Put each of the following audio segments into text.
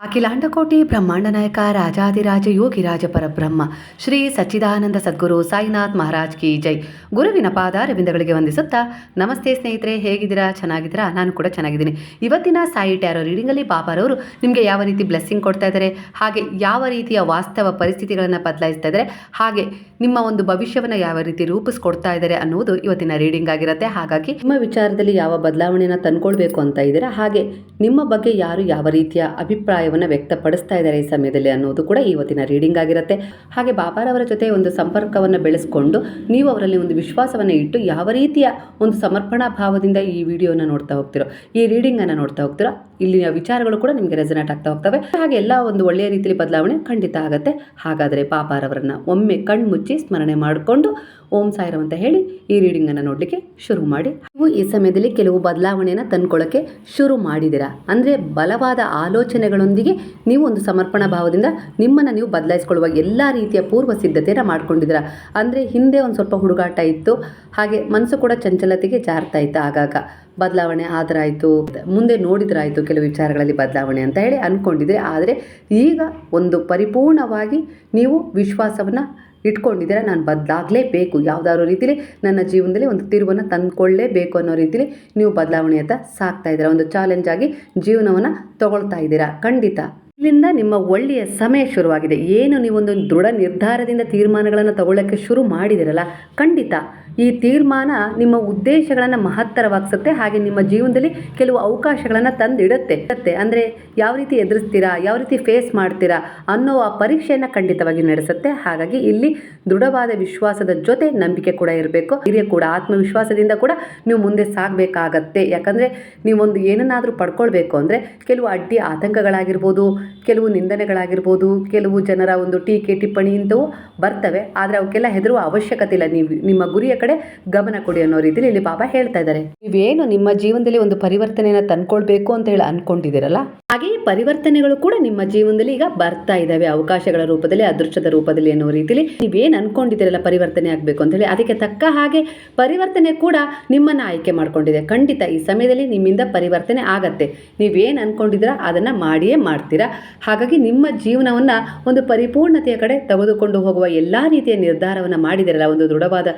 ಅಖಿಲಾಂಡಕೋಟಿ ಬ್ರಹ್ಮಾಂಡ ನಾಯಕ ರಾಜಾದಿರಾಜ ಯೋಗಿರಾಜ ಪರಬ್ರಹ್ಮ, ಶ್ರೀ ಸಚ್ಚಿದಾನಂದ ಸದ್ಗುರು ಸಾಯಿನಾಥ್ ಮಹಾರಾಜ್ ಕಿ ಜೈ. ಗುರುವಿನ ಪಾದ ರವಿಂದಗಳಿಗೆ ವಂದಿಸುತ್ತಾ, ನಮಸ್ತೆ ಸ್ನೇಹಿತರೆ, ಹೇಗಿದ್ದೀರಾ? ಚೆನ್ನಾಗಿದ್ದೀರಾ? ನಾನು ಕೂಡ ಚೆನ್ನಾಗಿದ್ದೀನಿ. ಇವತ್ತಿನ ಸಾಯಿ ಟ್ಯಾರೋ ರೀಡಿಂಗಲ್ಲಿ ಬಾಬಾರವರು ನಿಮಗೆ ಯಾವ ರೀತಿ ಬ್ಲೆಸ್ಸಿಂಗ್ ಕೊಡ್ತಾ ಇದ್ದಾರೆ, ಹಾಗೆ ಯಾವ ರೀತಿಯ ವಾಸ್ತವ ಪರಿಸ್ಥಿತಿಗಳನ್ನು ಬದಲಾಯಿಸ್ತಾ ಇದ್ದಾರೆ, ಹಾಗೆ ನಿಮ್ಮ ಒಂದು ಭವಿಷ್ಯವನ್ನು ಯಾವ ರೀತಿ ರೂಪಿಸ್ಕೊಡ್ತಾ ಇದ್ದಾರೆ ಅನ್ನುವುದು ಇವತ್ತಿನ ರೀಡಿಂಗ್ ಆಗಿರುತ್ತೆ. ಹಾಗಾಗಿ ನಿಮ್ಮ ವಿಚಾರದಲ್ಲಿ ಯಾವ ಬದಲಾವಣೆಯನ್ನು ತಂದ್ಕೊಳ್ಬೇಕು ಅಂತ ಇದ್ದೀರಾ? ಹಾಗೆ ನಿಮ್ಮ ಬಗ್ಗೆ ಯಾರು ಯಾವ ರೀತಿಯ ಅಭಿಪ್ರಾಯವನ್ನು ವ್ಯಕ್ತಪಡಿಸ್ತಾ ಇದ್ದಾರೆ ಈ ಸಮಯದಲ್ಲಿ ಅನ್ನೋದು ಕೂಡ ಇವತ್ತಿನ ರೀಡಿಂಗ್ ಆಗಿರುತ್ತೆ. ಹಾಗೆ ಬಾಬಾರವರ ಜೊತೆ ಒಂದು ಸಂಪರ್ಕವನ್ನು ಬೆಳೆಸ್ಕೊಂಡು ನೀವು ಅವರಲ್ಲಿ ಒಂದು ವಿಶ್ವಾಸವನ್ನು ಇಟ್ಟು ಯಾವ ರೀತಿಯ ಒಂದು ಸಮರ್ಪಣಾ ಭಾವದಿಂದ ಈ ವಿಡಿಯೋನ ನೋಡ್ತಾ ಹೋಗ್ತಿರೋ, ಈ ರೀಡಿಂಗನ್ನು ನೋಡ್ತಾ ಹೋಗ್ತಿರೋ ಇಲ್ಲಿನ ವಿಚಾರಗಳು ಕೂಡ ನಿಮಗೆ ರೆಸನೇಟ್ ಆಗ್ತಾ ಹೋಗ್ತವೆ. ಹಾಗೆ ಎಲ್ಲ ಒಂದು ಒಳ್ಳೆಯ ರೀತಿಯಲ್ಲಿ ಬದಲಾವಣೆ ಖಂಡಿತ ಆಗುತ್ತೆ. ಹಾಗಾದರೆ ಪಾಪಾರವರನ್ನ ಒಮ್ಮೆ ಕಣ್ಮುಚ್ಚಿ ಸ್ಮರಣೆ ಮಾಡಿಕೊಂಡು ಓಂ ಸಾಯಿರ ಅಂತ ಹೇಳಿ ಈ ರೀಡಿಂಗನ್ನು ನೋಡಲಿಕ್ಕೆ ಶುರು ಮಾಡಿ. ನೀವು ಈ ಸಮಯದಲ್ಲಿ ಕೆಲವು ಬದಲಾವಣೆಯನ್ನು ತಂದ್ಕೊಳ್ಳೋಕ್ಕೆ ಶುರು ಮಾಡಿದ್ದೀರಾ? ಅಂದರೆ ಬಲವಾದ ಆಲೋಚನೆಗಳೊಂದಿಗೆ ನೀವು ಒಂದು ಸಮರ್ಪಣಾ ಭಾವದಿಂದ ನಿಮ್ಮನ್ನು ನೀವು ಬದಲಾಯಿಸ್ಕೊಳ್ಳುವ ಎಲ್ಲ ರೀತಿಯ ಪೂರ್ವ ಸಿದ್ಧತೆಯನ್ನು ಮಾಡ್ಕೊಂಡಿದ್ದೀರಾ? ಅಂದರೆ ಹಿಂದೆ ಒಂದು ಸ್ವಲ್ಪ ಹುಡುಗಾಟ ಇತ್ತು, ಹಾಗೆ ಮನಸ್ಸು ಕೂಡ ಚಂಚಲತೆಗೆ ಜಾರ್ತಾ ಇತ್ತು ಆಗಾಗ. ಬದಲಾವಣೆ ಆದರಾಯಿತು, ಮುಂದೆ ನೋಡಿದ್ರಾಯಿತು ಕೆಲವು ವಿಚಾರಗಳಲ್ಲಿ ಬದಲಾವಣೆ ಅಂತ ಹೇಳಿ ಅಂದ್ಕೊಂಡಿದ್ರೆ ಆದರೆ ಈಗ ಒಂದು ಪರಿಪೂರ್ಣವಾಗಿ ನೀವು ವಿಶ್ವಾಸವನ್ನು ಇಟ್ಕೊಂಡಿದ್ದೀರ, ನಾನು ಬದಲಾಗಲೇಬೇಕು. ಯಾವುದಾದ್ರು ರೀತಿಲಿ ನನ್ನ ಜೀವನದಲ್ಲಿ ಒಂದು ತಿರುವನ್ನು ತಂದುಕೊಳ್ಳೇಬೇಕು ಅನ್ನೋ ರೀತಿಲಿ ನೀವು ಬದಲಾವಣೆಯತ್ತ ಸಾಕ್ತಾ ಇದ್ದೀರಾ, ಒಂದು ಚಾಲೆಂಜ್ ಆಗಿ ಜೀವನವನ್ನು ತಗೊಳ್ತಾ ಇದ್ದೀರಾ. ಖಂಡಿತ. ಇಲ್ಲಿಂದ ನಿಮ್ಮ ಒಳ್ಳೆಯ ಸಮಯ ಶುರುವಾಗಿದೆ. ಏನು ನೀವೊಂದು ದೃಢ ನಿರ್ಧಾರದಿಂದ ತೀರ್ಮಾನಗಳನ್ನು ತಗೊಳ್ಳೋಕ್ಕೆ ಶುರು ಮಾಡಿದಿರಲ್ಲ ಖಂಡಿತ. ಈ ತೀರ್ಮಾನ ನಿಮ್ಮ ಉದ್ದೇಶಗಳನ್ನು ಮಹತ್ತರವಾಗಿಸುತ್ತೆ, ಹಾಗೆ ನಿಮ್ಮ ಜೀವನದಲ್ಲಿ ಕೆಲವು ಅವಕಾಶಗಳನ್ನು ತಂದಿಡುತ್ತೆ. ಇರುತ್ತೆ ಅಂದರೆ ಯಾವ ರೀತಿ ಎದುರಿಸ್ತೀರಾ, ಯಾವ ರೀತಿ ಫೇಸ್ ಮಾಡ್ತೀರಾ ಅನ್ನೋ ಆ ಪರೀಕ್ಷೆಯನ್ನು ಖಂಡಿತವಾಗಿ ನಡೆಸುತ್ತೆ. ಹಾಗಾಗಿ ಇಲ್ಲಿ ದೃಢವಾದ ವಿಶ್ವಾಸದ ಜೊತೆ ನಂಬಿಕೆ ಕೂಡ ಇರಬೇಕು. ಹಿರಿಯ ಕೂಡ ಆತ್ಮವಿಶ್ವಾಸದಿಂದ ಕೂಡ ನೀವು ಮುಂದೆ ಸಾಗಬೇಕಾಗತ್ತೆ. ಯಾಕಂದರೆ ನೀವೊಂದು ಏನನ್ನಾದರೂ ಪಡ್ಕೊಳ್ಬೇಕು ಅಂದರೆ ಕೆಲವು ಅಡ್ಡಿ ಆತಂಕಗಳಾಗಿರ್ಬೋದು, ಕೆಲವು ನಿಂದನೆಗಳಾಗಿರ್ಬೋದು, ಕೆಲವು ಜನರ ಒಂದು ಟೀಕೆ ಟಿಪ್ಪಣಿ ಇಂಥವು ಬರ್ತವೆ. ಆದರೆ ಅವಕ್ಕೆಲ್ಲ ಹೆದರುವ ಅವಶ್ಯಕತೆ ಇಲ್ಲ. ನೀವು ನಿಮ್ಮ ಗುರಿಯ ಕಡೆ ಗಮನ ಕೊಡಿ ಅನ್ನೋ ರೀತಿಯಲ್ಲಿ ಇಲ್ಲಿ ಬಾಬಾ ಹೇಳ್ತಾ ಇದ್ದಾರೆ. ನೀವೇನು ನಿಮ್ಮ ಜೀವನದಲ್ಲಿ ಒಂದು ಪರಿವರ್ತನೆಯನ್ನು ತಂದ್ಕೊಳ್ಬೇಕು ಅಂತ ಹೇಳಿ ಅನ್ಕೊಂಡಿದ್ದೀರಲ್ಲ? ಹಾಗೆ ಈ ಪರಿವರ್ತನೆಗಳು ಕೂಡ ನಿಮ್ಮ ಜೀವನದಲ್ಲಿ ಈಗ ಬರ್ತಾ ಇದ್ದಾವೆ ಅವಕಾಶಗಳ ರೂಪದಲ್ಲಿ ಅದೃಷ್ಟದ ರೂಪದಲ್ಲಿ ಅನ್ನೋ ರೀತಿಯಲ್ಲಿ ನೀವೇನು ಅನ್ಕೊಂಡಿದ್ದೀರಲ್ಲ ಪರಿವರ್ತನೆ ಆಗಬೇಕು ಅಂತ ಹೇಳಿ ಅದಕ್ಕೆ ತಕ್ಕ ಹಾಗೆ ಪರಿವರ್ತನೆ ಕೂಡ ನಿಮ್ಮನ್ನ ಆಯ್ಕೆ ಮಾಡ್ಕೊಂಡಿದೆ. ಖಂಡಿತ ಈ ಸಮಯದಲ್ಲಿ ನಿಮ್ಮಿಂದ ಪರಿವರ್ತನೆ ಆಗತ್ತೆ. ನೀವೇನು ಅನ್ಕೊಂಡಿದ್ದೀರಾ ಅದನ್ನ ಮಾಡಿಯೇ ಮಾಡ್ತೀರಾ. ಹಾಗಾಗಿ ನಿಮ್ಮ ಜೀವನವನ್ನ ಒಂದು ಪರಿಪೂರ್ಣತೆಯ ಕಡೆ ತೆಗೆದುಕೊಂಡು ಹೋಗುವ ಎಲ್ಲಾ ರೀತಿಯ ನಿರ್ಧಾರವನ್ನು ಮಾಡಿದಿರಲ್ಲ ಒಂದು ದೃಢವಾದ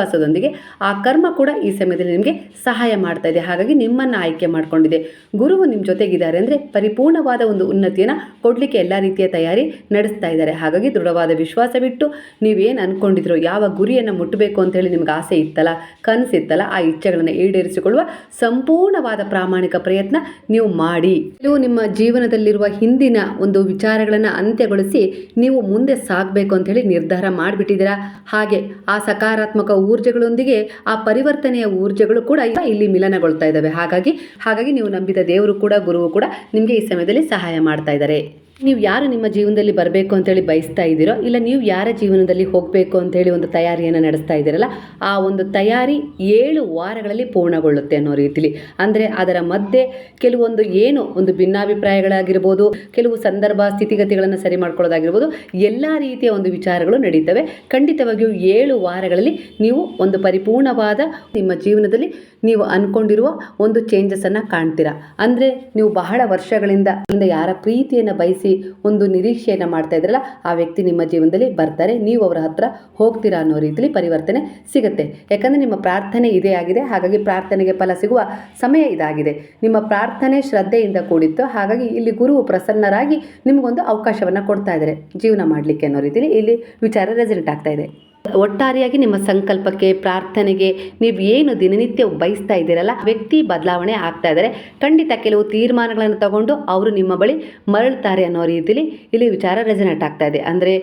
ವಿಶ್ವಾಸದೊಂದಿಗೆ ಆ ಕರ್ಮ ಕೂಡ ಈ ಸಮಯದಲ್ಲಿ ನಿಮಗೆ ಸಹಾಯ ಮಾಡ್ತಾ ಇದೆ. ಹಾಗಾಗಿ ನಿಮ್ಮನ್ನು ಆಯ್ಕೆ ಮಾಡಿಕೊಂಡಿದೆ. ಗುರುವು ನಿಮ್ಮ ಜೊತೆಗಿದ್ದಾರೆ ಅಂದರೆ ಪರಿಪೂರ್ಣವಾದ ಒಂದು ಉನ್ನತಿಯನ್ನು ಕೊಡಲಿಕ್ಕೆ ಎಲ್ಲ ರೀತಿಯ ತಯಾರಿ ನಡೆಸ್ತಾ ಇದ್ದಾರೆ. ಹಾಗಾಗಿ ದೃಢವಾದ ವಿಶ್ವಾಸವಿಟ್ಟು ನೀವೇನು ಅಂದ್ಕೊಂಡಿದ್ರು ಯಾವ ಗುರಿಯನ್ನು ಮುಟ್ಟಬೇಕು ಅಂತ ಹೇಳಿ ನಿಮ್ಗೆ ಆಸೆ ಇತ್ತಲ್ಲ, ಕನಸಿತ್ತಲ್ಲ, ಆ ಇಚ್ಛೆಗಳನ್ನು ಈಡೇರಿಸಿಕೊಳ್ಳುವ ಸಂಪೂರ್ಣವಾದ ಪ್ರಾಮಾಣಿಕ ಪ್ರಯತ್ನ ನೀವು ಮಾಡಿ. ನೀವು ನಿಮ್ಮ ಜೀವನದಲ್ಲಿರುವ ಹಿಂದಿನ ಒಂದು ವಿಚಾರಗಳನ್ನು ಅಂತ್ಯಗೊಳಿಸಿ ನೀವು ಮುಂದೆ ಸಾಗಬೇಕು ಅಂತ ಹೇಳಿ ನಿರ್ಧಾರ ಮಾಡಿಬಿಟ್ಟಿದ್ದೀರಾ? ಹಾಗೆ ಆ ಸಕಾರಾತ್ಮಕ ಊರ್ಜೆಗಳೊಂದಿಗೆ ಆ ಪರಿವರ್ತನೆಯ ಊರ್ಜೆಗಳು ಕೂಡ ಇಲ್ಲಿ ಮಿಲನಗೊಳ್ತಾ ಇದ್ದಾವೆ. ಹಾಗಾಗಿ ಹಾಗಾಗಿ ನೀವು ನಂಬಿದ ದೇವರು ಕೂಡ, ಗುರುವು ಕೂಡ ನಿಮಗೆ ಈ ಸಮಯದಲ್ಲಿ ಸಹಾಯ ಮಾಡ್ತಾ ಇದ್ದಾರೆ. ನೀವು ಯಾರು ನಿಮ್ಮ ಜೀವನದಲ್ಲಿ ಬರಬೇಕು ಅಂತೇಳಿ ಬಯಸ್ತಾ ಇದ್ದೀರೋ, ಇಲ್ಲ ನೀವು ಯಾರ ಜೀವನದಲ್ಲಿ ಹೋಗಬೇಕು ಅಂತೇಳಿ ಒಂದು ತಯಾರಿಯನ್ನು ನಡೆಸ್ತಾ ಇದ್ದೀರಲ್ಲ, ಆ ಒಂದು ತಯಾರಿ ಏಳು ವಾರಗಳಲ್ಲಿ ಪೂರ್ಣಗೊಳ್ಳುತ್ತೆ ಅನ್ನೋ ರೀತಿಲಿ. ಅಂದರೆ ಅದರ ಮಧ್ಯೆ ಕೆಲವೊಂದು ಏನು ಒಂದು ಭಿನ್ನಾಭಿಪ್ರಾಯಗಳಾಗಿರ್ಬೋದು, ಕೆಲವು ಸಂದರ್ಭ ಸ್ಥಿತಿಗತಿಗಳನ್ನು ಸರಿ ಮಾಡ್ಕೊಳ್ಳೋದಾಗಿರ್ಬೋದು, ಎಲ್ಲ ರೀತಿಯ ಒಂದು ವಿಚಾರಗಳು ನಡೀತವೆ. ಖಂಡಿತವಾಗಿಯೂ ಏಳು ವಾರಗಳಲ್ಲಿ ನೀವು ಒಂದು ಪರಿಪೂರ್ಣವಾದ ನಿಮ್ಮ ಜೀವನದಲ್ಲಿ ನೀವು ಅಂದ್ಕೊಂಡಿರುವ ಒಂದು ಚೇಂಜಸನ್ನು ಕಾಣ್ತೀರಾ. ಅಂದರೆ ನೀವು ಬಹಳ ವರ್ಷಗಳಿಂದ ಯಾರ ಪ್ರೀತಿಯನ್ನು ಬಯಸಿ ಒಂದು ನಿರೀಕ್ಷೆಯನ್ನು ಮಾಡ್ತಾ ಇದ್ರಲ್ಲ, ಆ ವ್ಯಕ್ತಿ ನಿಮ್ಮ ಜೀವನದಲ್ಲಿ ಬರ್ತಾರೆ, ನೀವು ಅವರ ಹತ್ರ ಹೋಗ್ತೀರಾ ಅನ್ನೋ ರೀತಿಯಲ್ಲಿ ಪರಿವರ್ತನೆ ಸಿಗುತ್ತೆ. ಯಾಕಂದರೆ ನಿಮ್ಮ ಪ್ರಾರ್ಥನೆ ಇದೇ ಆಗಿದೆ, ಹಾಗಾಗಿ ಪ್ರಾರ್ಥನೆಗೆ ಫಲ ಸಿಗುವ ಸಮಯ ಇದಾಗಿದೆ. ನಿಮ್ಮ ಪ್ರಾರ್ಥನೆ ಶ್ರದ್ಧೆಯಿಂದ ಕೂಡಿತ್ತು, ಹಾಗಾಗಿ ಇಲ್ಲಿ ಗುರು ಪ್ರಸನ್ನರಾಗಿ ನಿಮಗೊಂದು ಅವಕಾಶವನ್ನು ಕೊಡ್ತಾ ಇದ್ದಾರೆ. ಜೀವನ ಮಾಡಲಿಕ್ಕೆ ಅನ್ನೋ ರೀತಿಯಲ್ಲಿ ಇಲ್ಲಿ ವಿಚಾರ ರೆಸಲ್ಟ್ ಆಗ್ತಾ ಇದೆ. ಒಟ್ಟಾರೆಯಾಗಿ ನಿಮ್ಮ ಸಂಕಲ್ಪಕ್ಕೆ, ಪ್ರಾರ್ಥನೆಗೆ ನೀವು ಏನು ದಿನನಿತ್ಯ ಬಯಸ್ತಾ ಇದ್ದೀರಲ್ಲ ವ್ಯಕ್ತಿ ಬದಲಾವಣೆ ಆಗ್ತಾ ಇದ್ದಾರೆ. ಖಂಡಿತ ಕೆಲವು ತೀರ್ಮಾನಗಳನ್ನು ತಗೊಂಡು ಅವರು ನಿಮ್ಮ ಬಳಿ ಮರಳ್ತಾರೆ ಅನ್ನೋ ರೀತಿಯಲ್ಲಿ ಇಲ್ಲಿ ವಿಚಾರ ರೆಸನೇಟ್ ಆಗ್ತಾ ಇದೆ. ಅಂದರೆ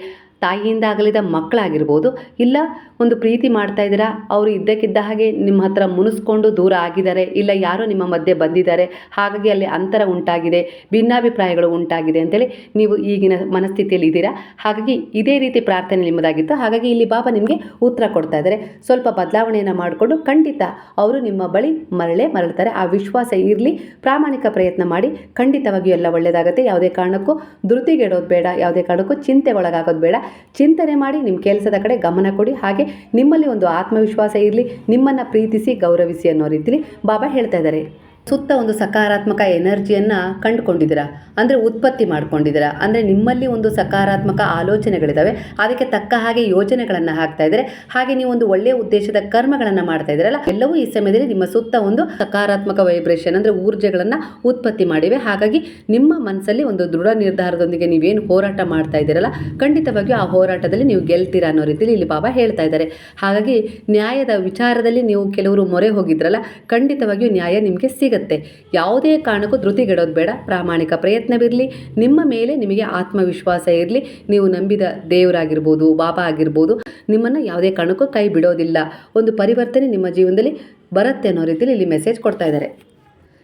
ತಾಯಿಯಿಂದ ಆಗಲಿದ ಮಕ್ಕಳಾಗಿರ್ಬೋದು, ಇಲ್ಲ ಒಂದು ಪ್ರೀತಿ ಮಾಡ್ತಾ ಇದ್ದೀರಾ, ಅವರು ಇದ್ದಕ್ಕಿದ್ದ ಹಾಗೆ ನಿಮ್ಮ ಹತ್ರ ಮುನಿಸ್ಕೊಂಡು ದೂರ ಆಗಿದ್ದಾರೆ, ಇಲ್ಲ ಯಾರೋ ನಿಮ್ಮ ಮಧ್ಯೆ ಬಂದಿದ್ದಾರೆ, ಹಾಗಾಗಿ ಅಲ್ಲಿ ಅಂತರ ಉಂಟಾಗಿದೆ, ಭಿನ್ನಾಭಿಪ್ರಾಯಗಳು ಉಂಟಾಗಿದೆ ಅಂತೇಳಿ ನೀವು ಈಗಿನ ಮನಸ್ಥಿತಿಯಲ್ಲಿ ಇದ್ದೀರಾ? ಹಾಗಾಗಿ ಇದೇ ರೀತಿ ಪ್ರಾರ್ಥನೆ ನಿಮ್ಮದಾಗಿತ್ತು, ಹಾಗಾಗಿ ಇಲ್ಲಿ ಬಾಬಾ ನಿಮಗೆ ಉತ್ತರ ಕೊಡ್ತಾ ಇದ್ದಾರೆ. ಸ್ವಲ್ಪ ಬದಲಾವಣೆಯನ್ನು ಮಾಡಿಕೊಂಡು ಖಂಡಿತ ಅವರು ನಿಮ್ಮ ಬಳಿ ಮರಳೇ ಮರಳ್ತಾರೆ, ಆ ವಿಶ್ವಾಸ ಇರಲಿ, ಪ್ರಾಮಾಣಿಕ ಪ್ರಯತ್ನ ಮಾಡಿ, ಖಂಡಿತವಾಗಿಯೂ ಎಲ್ಲ ಒಳ್ಳೆಯದಾಗುತ್ತೆ ಯಾವುದೇ ಕಾರಣಕ್ಕೂ ಧೃತಿಗೆಡೋದು ಬೇಡ, ಯಾವುದೇ ಕಾರಣಕ್ಕೂ ಚಿಂತೆ ಒಳಗಾಗೋದು ಬೇಡ ಚಿಂತನೆ ಮಾಡಿ ನಿಮ್ಮ ಕೆಲಸದ ಕಡೆ ಗಮನ ಕೊಡಿ. ಹಾಗೆ ನಿಮ್ಮಲ್ಲಿ ಒಂದು ಆತ್ಮವಿಶ್ವಾಸ ಇರಲಿ, ನಿಮ್ಮನ್ನು ಪ್ರೀತಿಸಿ ಗೌರವಿಸಿ ಅನ್ನೋ ರೀತಿಲಿ ಬಾಬಾ ಹೇಳ್ತಾ ಇದ್ದಾರೆ. ಸುತ್ತ ಒಂದು ಸಕಾರಾತ್ಮಕ ಎನರ್ಜಿಯನ್ನು ಕಂಡುಕೊಂಡಿದ್ದೀರಾ? ಅಂದರೆ ಉತ್ಪತ್ತಿ ಮಾಡ್ಕೊಂಡಿದ್ದೀರಾ? ಅಂದರೆ ನಿಮ್ಮಲ್ಲಿ ಒಂದು ಸಕಾರಾತ್ಮಕ ಆಲೋಚನೆಗಳಿದ್ದಾವೆ ಅದಕ್ಕೆ ತಕ್ಕ ಹಾಗೆ ಯೋಜನೆಗಳನ್ನು ಹಾಕ್ತಾ ಇದ್ದಾರೆ. ಹಾಗೆ ನೀವು ಒಂದು ಒಳ್ಳೆಯ ಉದ್ದೇಶದ ಕರ್ಮಗಳನ್ನು ಮಾಡ್ತಾ ಇದ್ದೀರಲ್ಲ, ಎಲ್ಲವೂ ಈ ಸಮಯದಲ್ಲಿ ನಿಮ್ಮ ಸುತ್ತ ಒಂದು ಸಕಾರಾತ್ಮಕ ವೈಬ್ರೇಷನ್ ಅಂದರೆ ಊರ್ಜೆಗಳನ್ನು ಉತ್ಪತ್ತಿ ಮಾಡಿವೆ. ಹಾಗಾಗಿ ನಿಮ್ಮ ಮನಸ್ಸಲ್ಲಿ ಒಂದು ದೃಢ ನಿರ್ಧಾರದೊಂದಿಗೆ ನೀವೇನು ಹೋರಾಟ ಮಾಡ್ತಾ ಇದ್ದೀರಲ್ಲ, ಖಂಡಿತವಾಗಿಯೂ ಆ ಹೋರಾಟದಲ್ಲಿ ನೀವು ಗೆಲ್ತೀರಾ ಅನ್ನೋ ರೀತಿಯಲ್ಲಿ ಇಲ್ಲಿ ಬಾಬಾ ಹೇಳ್ತಾ ಇದ್ದಾರೆ. ಹಾಗಾಗಿ ನ್ಯಾಯದ ವಿಚಾರದಲ್ಲಿ ನೀವು ಕೆಲವರು ಮೊರೆ ಹೋಗಿದ್ರಲ್ಲ, ಖಂಡಿತವಾಗಿಯೂ ನ್ಯಾಯ ನಿಮಗೆ ಸಿಗುತ್ತೆ. ಯಾವುದೇ ಕಾರಣಕ್ಕೂ ಧೃತಿಗೆಡೋದು ಬೇಡ. ಪ್ರಾಮಾಣಿಕ ಪ್ರಯತ್ನವಿರಲಿ. ನಿಮ್ಮ ಮೇಲೆ ನಿಮಗೆ ಆತ್ಮವಿಶ್ವಾಸ ಇರಲಿ. ನೀವು ನಂಬಿದ ದೇವರಾಗಿರ್ಬೋದು, ಬಾಬಾ ಆಗಿರ್ಬೋದು, ನಿಮ್ಮನ್ನು ಯಾವುದೇ ಕಾರಣಕ್ಕೂ ಕೈ ಬಿಡೋದಿಲ್ಲ. ಒಂದು ಪರಿವರ್ತನೆ ನಿಮ್ಮ ಜೀವನದಲ್ಲಿ ಬರುತ್ತೆ ಅನ್ನೋ ರೀತಿಯಲ್ಲಿ ಇಲ್ಲಿ ಮೆಸೇಜ್ ಕೊಡ್ತಾ ಇದ್ದಾರೆ.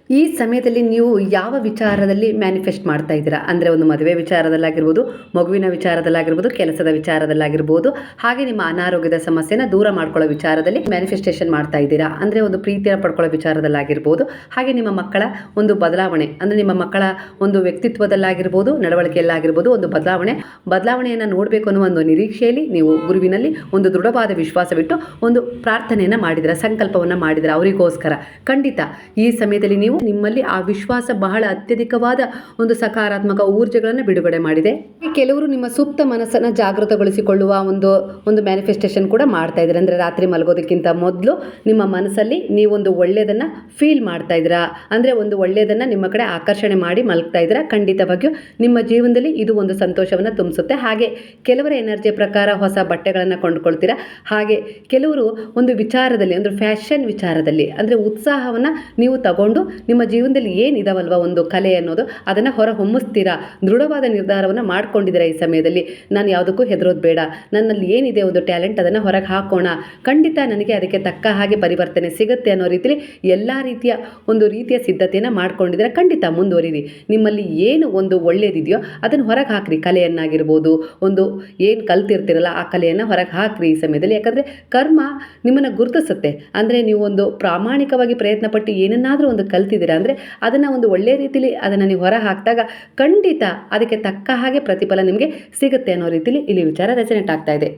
ಈ ಸಮಯದಲ್ಲಿ ನೀವು ಯಾವ ವಿಚಾರದಲ್ಲಿ ಮ್ಯಾನಿಫೆಸ್ಟ್ ಮಾಡ್ತಾ ಇದ್ದೀರಾ? ಅಂದರೆ ಒಂದು ಮದುವೆ ವಿಚಾರದಲ್ಲಾಗಿರ್ಬೋದು, ಮಗುವಿನ ವಿಚಾರದಲ್ಲಾಗಿರ್ಬೋದು, ಕೆಲಸದ ವಿಚಾರದಲ್ಲಾಗಿರ್ಬೋದು, ಹಾಗೆ ನಿಮ್ಮ ಅನಾರೋಗ್ಯದ ಸಮಸ್ಯೆನ ದೂರ ಮಾಡ್ಕೊಳ್ಳೋ ವಿಚಾರದಲ್ಲಿ ಮ್ಯಾನಿಫೆಸ್ಟೇಷನ್ ಮಾಡ್ತಾ ಇದ್ದೀರಾ? ಅಂದರೆ ಒಂದು ಪ್ರೀತಿಯನ್ನು ಪಡ್ಕೊಳ್ಳೋ ವಿಚಾರದಲ್ಲಾಗಿರ್ಬೋದು, ಹಾಗೆ ನಿಮ್ಮ ಮಕ್ಕಳ ಒಂದು ಬದಲಾವಣೆ, ಅಂದರೆ ನಿಮ್ಮ ಮಕ್ಕಳ ಒಂದು ವ್ಯಕ್ತಿತ್ವದಲ್ಲಾಗಿರ್ಬೋದು, ನಡವಳಿಕೆಯಲ್ಲಾಗಿರ್ಬೋದು, ಒಂದು ಬದಲಾವಣೆ, ಬದಲಾವಣೆಯನ್ನು ನೋಡಬೇಕು ಅನ್ನೋ ಒಂದು ನಿರೀಕ್ಷೆಯಲ್ಲಿ ನೀವು ಗುರುವಿನಲ್ಲಿ ಒಂದು ದೃಢವಾದ ವಿಶ್ವಾಸವಿಟ್ಟು ಒಂದು ಪ್ರಾರ್ಥನೆಯನ್ನು ಮಾಡಿದ್ರ ಸಂಕಲ್ಪವನ್ನು ಮಾಡಿದ್ರ ಅವರಿಗೋಸ್ಕರ? ಖಂಡಿತ ಈ ಸಮಯದಲ್ಲಿ ನೀವು ನಿಮ್ಮಲ್ಲಿ ಆ ವಿಶ್ವಾಸ ಬಹಳ ಅತ್ಯಧಿಕವಾದ ಒಂದು ಸಕಾರಾತ್ಮಕ ಊರ್ಜೆಗಳನ್ನು ಬಿಡುಗಡೆ ಮಾಡಿದೆ. ಕೆಲವರು ನಿಮ್ಮ ಸುಪ್ತ ಮನಸ್ಸನ್ನು ಜಾಗೃತಗೊಳಿಸಿಕೊಳ್ಳುವ ಒಂದು ಒಂದು ಮ್ಯಾನಿಫೆಸ್ಟೇಷನ್ ಕೂಡ ಮಾಡ್ತಾ ಇದ್ದಾರೆ. ಅಂದರೆ ರಾತ್ರಿ ಮಲಗೋದಕ್ಕಿಂತ ಮೊದಲು ನಿಮ್ಮ ಮನಸ್ಸಲ್ಲಿ ನೀವೊಂದು ಒಳ್ಳೆಯದನ್ನು ಫೀಲ್ ಮಾಡ್ತಾ ಇದ್ದೀರಾ? ಅಂದರೆ ಒಂದು ಒಳ್ಳೆಯದನ್ನು ನಿಮ್ಮ ಕಡೆ ಆಕರ್ಷಣೆ ಮಾಡಿ ಮಲಗ್ತಾ ಇದ್ದೀರಾ? ಖಂಡಿತವಾಗಿಯೂ ನಿಮ್ಮ ಜೀವನದಲ್ಲಿ ಇದು ಒಂದು ಸಂತೋಷವನ್ನು ತುಂಬಿಸುತ್ತೆ. ಹಾಗೆ ಕೆಲವರ ಎನರ್ಜಿ ಪ್ರಕಾರ ಹೊಸ ಬಟ್ಟೆಗಳನ್ನು ಕೊಂಡುಕೊಳ್ತೀರಾ? ಹಾಗೆ ಕೆಲವರು ಒಂದು ವಿಚಾರದಲ್ಲಿ ಅಂದರೆ ಫ್ಯಾಷನ್ ವಿಚಾರದಲ್ಲಿ, ಅಂದರೆ ಉತ್ಸಾಹವನ್ನು ನೀವು ತಗೊಂಡು ನಿಮ್ಮ ಜೀವನದಲ್ಲಿ ಏನಿದಾವಲ್ವ ಒಂದು ಕಲೆ ಅನ್ನೋದು, ಅದನ್ನು ಹೊರ ಹೊಮ್ಮಿಸ್ತೀರಾ ದೃಢವಾದ ನಿರ್ಧಾರವನ್ನು ಮಾಡ್ಕೊಂಡಿದ್ದೀರಾ ಈ ಸಮಯದಲ್ಲಿ? ನಾನು ಯಾವುದಕ್ಕೂ ಹೆದರೋದು ಬೇಡ. ನನ್ನಲ್ಲಿ ಏನಿದೆ ಒಂದು ಟ್ಯಾಲೆಂಟ್, ಅದನ್ನು ಹೊರಗೆ ಹಾಕೋಣ. ಖಂಡಿತ ನನಗೆ ಅದಕ್ಕೆ ತಕ್ಕ ಹಾಗೆ ಪರಿವರ್ತನೆ ಸಿಗುತ್ತೆ ಅನ್ನೋ ರೀತಿಯಲ್ಲಿ ಎಲ್ಲ ರೀತಿಯ ಒಂದು ರೀತಿಯ ಸಿದ್ಧತೆಯನ್ನು ಮಾಡ್ಕೊಂಡಿದ್ರೆ ಖಂಡಿತ ಮುಂದುವರಿರಿ. ನಿಮ್ಮಲ್ಲಿ ಏನು ಒಂದು ಒಳ್ಳೆಯದಿದೆಯೋ ಅದನ್ನು ಹೊರಗೆ ಹಾಕ್ರಿ. ಕಲೆಯನ್ನಾಗಿರ್ಬೋದು, ಒಂದು ಏನು ಕಲ್ತಿರ್ತಿರಲ್ಲ ಆ ಕಲೆಯನ್ನು ಹೊರಗೆ ಹಾಕ್ರಿ ಈ ಸಮಯದಲ್ಲಿ. ಯಾಕಂದರೆ ಕರ್ಮ ನಿಮ್ಮನ್ನು ಗುರುತಿಸುತ್ತೆ. ಅಂದರೆ ನೀವು ಒಂದು ಪ್ರಾಮಾಣಿಕವಾಗಿ ಪ್ರಯತ್ನಪಟ್ಟು ಏನನ್ನಾದರೂ ಒಂದು ಕಲ್ತಿದ್ದೀರಾ ಅಂದರೆ ಅದನ್ನು ಒಂದು ಒಳ್ಳೆಯ ರೀತಿಲಿ ಅದನ್ನು ನೀವು ಹೊರ ಹಾಕಿದಾಗ ಖಂಡಿತ ಅದಕ್ಕೆ ತಕ್ಕ ಹಾಗೆ ಪ್ರತಿಫಲ ನಿಮಗೆ ಸಿಗುತ್ತೆ ಅನ್ನೋ ರೀತಿಲಿ ಇಲ್ಲಿ ವಿಚಾರ ರೆಸನೆಟ್ ಆಗ್ತಾ ಇದೆ.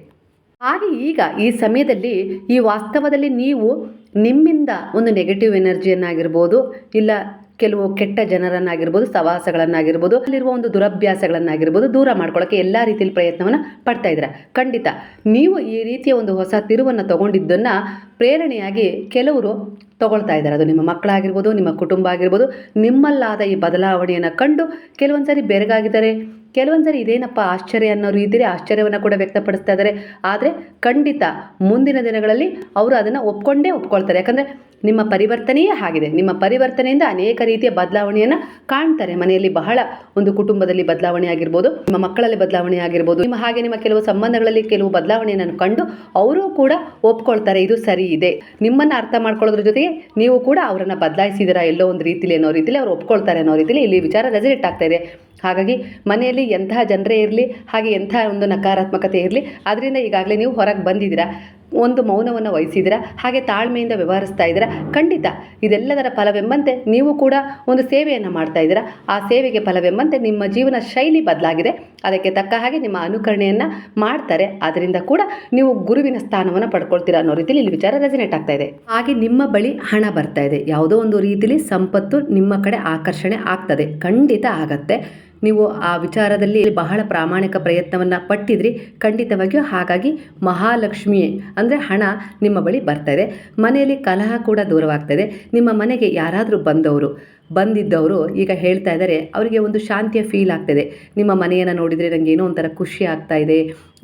ಹಾಗೆ ಈಗ ಈ ಸಮಯದಲ್ಲಿ ಈ ವಾಸ್ತವದಲ್ಲಿ ನೀವು ನಿಮ್ಮಿಂದ ಒಂದು ನೆಗೆಟಿವ್ ಎನರ್ಜಿಯನ್ನಾಗಿರ್ಬೋದು ಇಲ್ಲ ಕೆಲವು ಕೆಟ್ಟ ಜನರನ್ನಾಗಿರ್ಬೋದು, ಸವಾಸಗಳನ್ನಾಗಿರ್ಬೋದು, ಅಲ್ಲಿರುವ ಒಂದು ದುರಭ್ಯಾಸಗಳನ್ನಾಗಿರ್ಬೋದು ದೂರ ಮಾಡ್ಕೊಳ್ಳೋಕ್ಕೆ ಎಲ್ಲ ರೀತಿಯಲ್ಲಿ ಪ್ರಯತ್ನವನ್ನು ಪಡ್ತಾ ಇದ್ದೀರಾ. ಖಂಡಿತ ನೀವು ಈ ರೀತಿಯ ಒಂದು ಹೊಸ ತಿರುವನ್ನು ತಗೊಂಡಿದ್ದನ್ನು ಪ್ರೇರಣೆಯಾಗಿ ಕೆಲವರು ತಗೊಳ್ತಾ ಇದ್ದಾರೆ. ಅದು ನಿಮ್ಮ ಮಕ್ಕಳಾಗಿರ್ಬೋದು, ನಿಮ್ಮ ಕುಟುಂಬ ಆಗಿರ್ಬೋದು, ನಿಮ್ಮಲ್ಲಾದ ಈ ಬದಲಾವಣೆಯನ್ನು ಕಂಡು ಕೆಲವೊಂದು ಸಾರಿ ಬೆರಗಾಗಿದ್ದಾರೆ. ಕೆಲವೊಂದು ಸಾರಿ ಇದೇನಪ್ಪ ಆಶ್ಚರ್ಯ ಅನ್ನೋ ರೀತಿಯಲ್ಲಿ ಆಶ್ಚರ್ಯವನ್ನು ಕೂಡ ವ್ಯಕ್ತಪಡಿಸ್ತಾ ಇದ್ದಾರೆ. ಆದರೆ ಖಂಡಿತ ಮುಂದಿನ ದಿನಗಳಲ್ಲಿ ಅವರು ಅದನ್ನು ಒಪ್ಕೊಂಡೇ ಒಪ್ಕೊಳ್ತಾರೆ. ಯಾಕಂದರೆ ನಿಮ್ಮ ಪರಿವರ್ತನೆಯೇ ಆಗಿದೆ. ನಿಮ್ಮ ಪರಿವರ್ತನೆಯಿಂದ ಅನೇಕ ರೀತಿಯ ಬದಲಾವಣೆಯನ್ನು ಕಾಣ್ತಾರೆ. ಮನೆಯಲ್ಲಿ ಬಹಳ ಒಂದು ಕುಟುಂಬದಲ್ಲಿ ಬದಲಾವಣೆ ಆಗಿರ್ಬೋದು, ನಿಮ್ಮ ಮಕ್ಕಳಲ್ಲಿ ಬದಲಾವಣೆ ಆಗಿರ್ಬೋದು, ನಿಮ್ಮ ಹಾಗೆ ನಿಮ್ಮ ಕೆಲವು ಸಂಬಂಧಗಳಲ್ಲಿ ಕೆಲವು ಬದಲಾವಣೆಯನ್ನು ಕಂಡು ಅವರು ಕೂಡ ಒಪ್ಕೊಳ್ತಾರೆ, ಇದು ಸರಿ ಇದೆ. ನಿಮ್ಮನ್ನು ಅರ್ಥ ಮಾಡ್ಕೊಳ್ಳೋದ್ರ ಜೊತೆಗೆ ನೀವು ಕೂಡ ಅವರನ್ನು ಬದಲಾಯಿಸಿದಿರಾ ಎಲ್ಲೋ ಒಂದು ರೀತಿಲಿ ಅನ್ನೋ ರೀತಿಲಿ ಅವ್ರು ಒಪ್ಕೊಳ್ತಾರೆ ಅನ್ನೋ ರೀತಿಲಿ ಇಲ್ಲಿ ವಿಚಾರ ರೆಸಲ್ಟ್ ಆಗ್ತಾ ಇದೆ. ಹಾಗಾಗಿ ಮನೆಯಲ್ಲಿ ಎಂಥ ಜನರೇ ಇರಲಿ, ಹಾಗೆ ಎಂಥ ಒಂದು ನಕಾರಾತ್ಮಕತೆ ಇರಲಿ ಅದರಿಂದ ಈಗಾಗಲೇ ನೀವು ಹೊರಗೆ ಬಂದಿದ್ದೀರಾ, ಒಂದು ಮೌನವನ್ನು ವಹಿಸಿದ್ದೀರಾ, ಹಾಗೆ ತಾಳ್ಮೆಯಿಂದ ವ್ಯವಹರಿಸ್ತಾ ಇದ್ದೀರಾ, ಖಂಡಿತ ಇದೆಲ್ಲದರ ಫಲವೆಂಬಂತೆ ನೀವು ಕೂಡ ಒಂದು ಸೇವೆಯನ್ನು ಮಾಡ್ತಾ ಇದ್ದೀರಾ. ಆ ಸೇವೆಗೆ ಫಲವೆಂಬಂತೆ ನಿಮ್ಮ ಜೀವನ ಶೈಲಿ ಬದಲಾಗಿದೆ. ಅದಕ್ಕೆ ತಕ್ಕ ಹಾಗೆ ನಿಮ್ಮ ಅನುಕರಣೆಯನ್ನು ಮಾಡ್ತಾರೆ. ಅದರಿಂದ ಕೂಡ ನೀವು ಗುರುವಿನ ಸ್ಥಾನವನ್ನು ಪಡ್ಕೊಳ್ತೀರಾ ಅನ್ನೋ ರೀತಿಯಲ್ಲಿ ಇಲ್ಲಿ ವಿಚಾರ ರೆಸಿನೇಟ್ ಆಗ್ತಾ ಇದೆ. ಹಾಗೆ ನಿಮ್ಮ ಬಳಿ ಹಣ ಬರ್ತಾ ಇದೆ. ಯಾವುದೋ ಒಂದು ರೀತಿಯಲ್ಲಿ ಸಂಪತ್ತು ನಿಮ್ಮ ಕಡೆ ಆಕರ್ಷಣೆ ಆಗ್ತದೆ. ಖಂಡಿತ ಆಗತ್ತೆ. ನೀವು ಆ ವಿಚಾರದಲ್ಲಿ ಬಹಳ ಪ್ರಾಮಾಣಿಕ ಪ್ರಯತ್ನವನ್ನು ಪಟ್ಟಿದ್ರಿ. ಖಂಡಿತವಾಗಿಯೂ ಹಾಗಾಗಿ ಮಹಾಲಕ್ಷ್ಮಿಯೇ ಅಂದರೆ ಹಣ ನಿಮ್ಮ ಬಳಿ ಬರ್ತಾ ಇದೆ. ಮನೆಯಲ್ಲಿ ಕಲಹ ಕೂಡ ದೂರವಾಗ್ತದೆ ನಿಮ್ಮ ಮನೆಗೆ ಯಾರಾದರೂ ಬಂದವರು ಬಂದಿದ್ದವರು ಈಗ ಹೇಳ್ತಾ ಇದ್ದಾರೆ, ಅವರಿಗೆ ಒಂದು ಶಾಂತಿಯ ಫೀಲ್ ಆಗ್ತದೆ. ನಿಮ್ಮ ಮನೆಯನ್ನು ನೋಡಿದರೆ ನನಗೆ ಏನೋ ಒಂಥರ ಖುಷಿ ಆಗ್ತಾ ಇದೆ,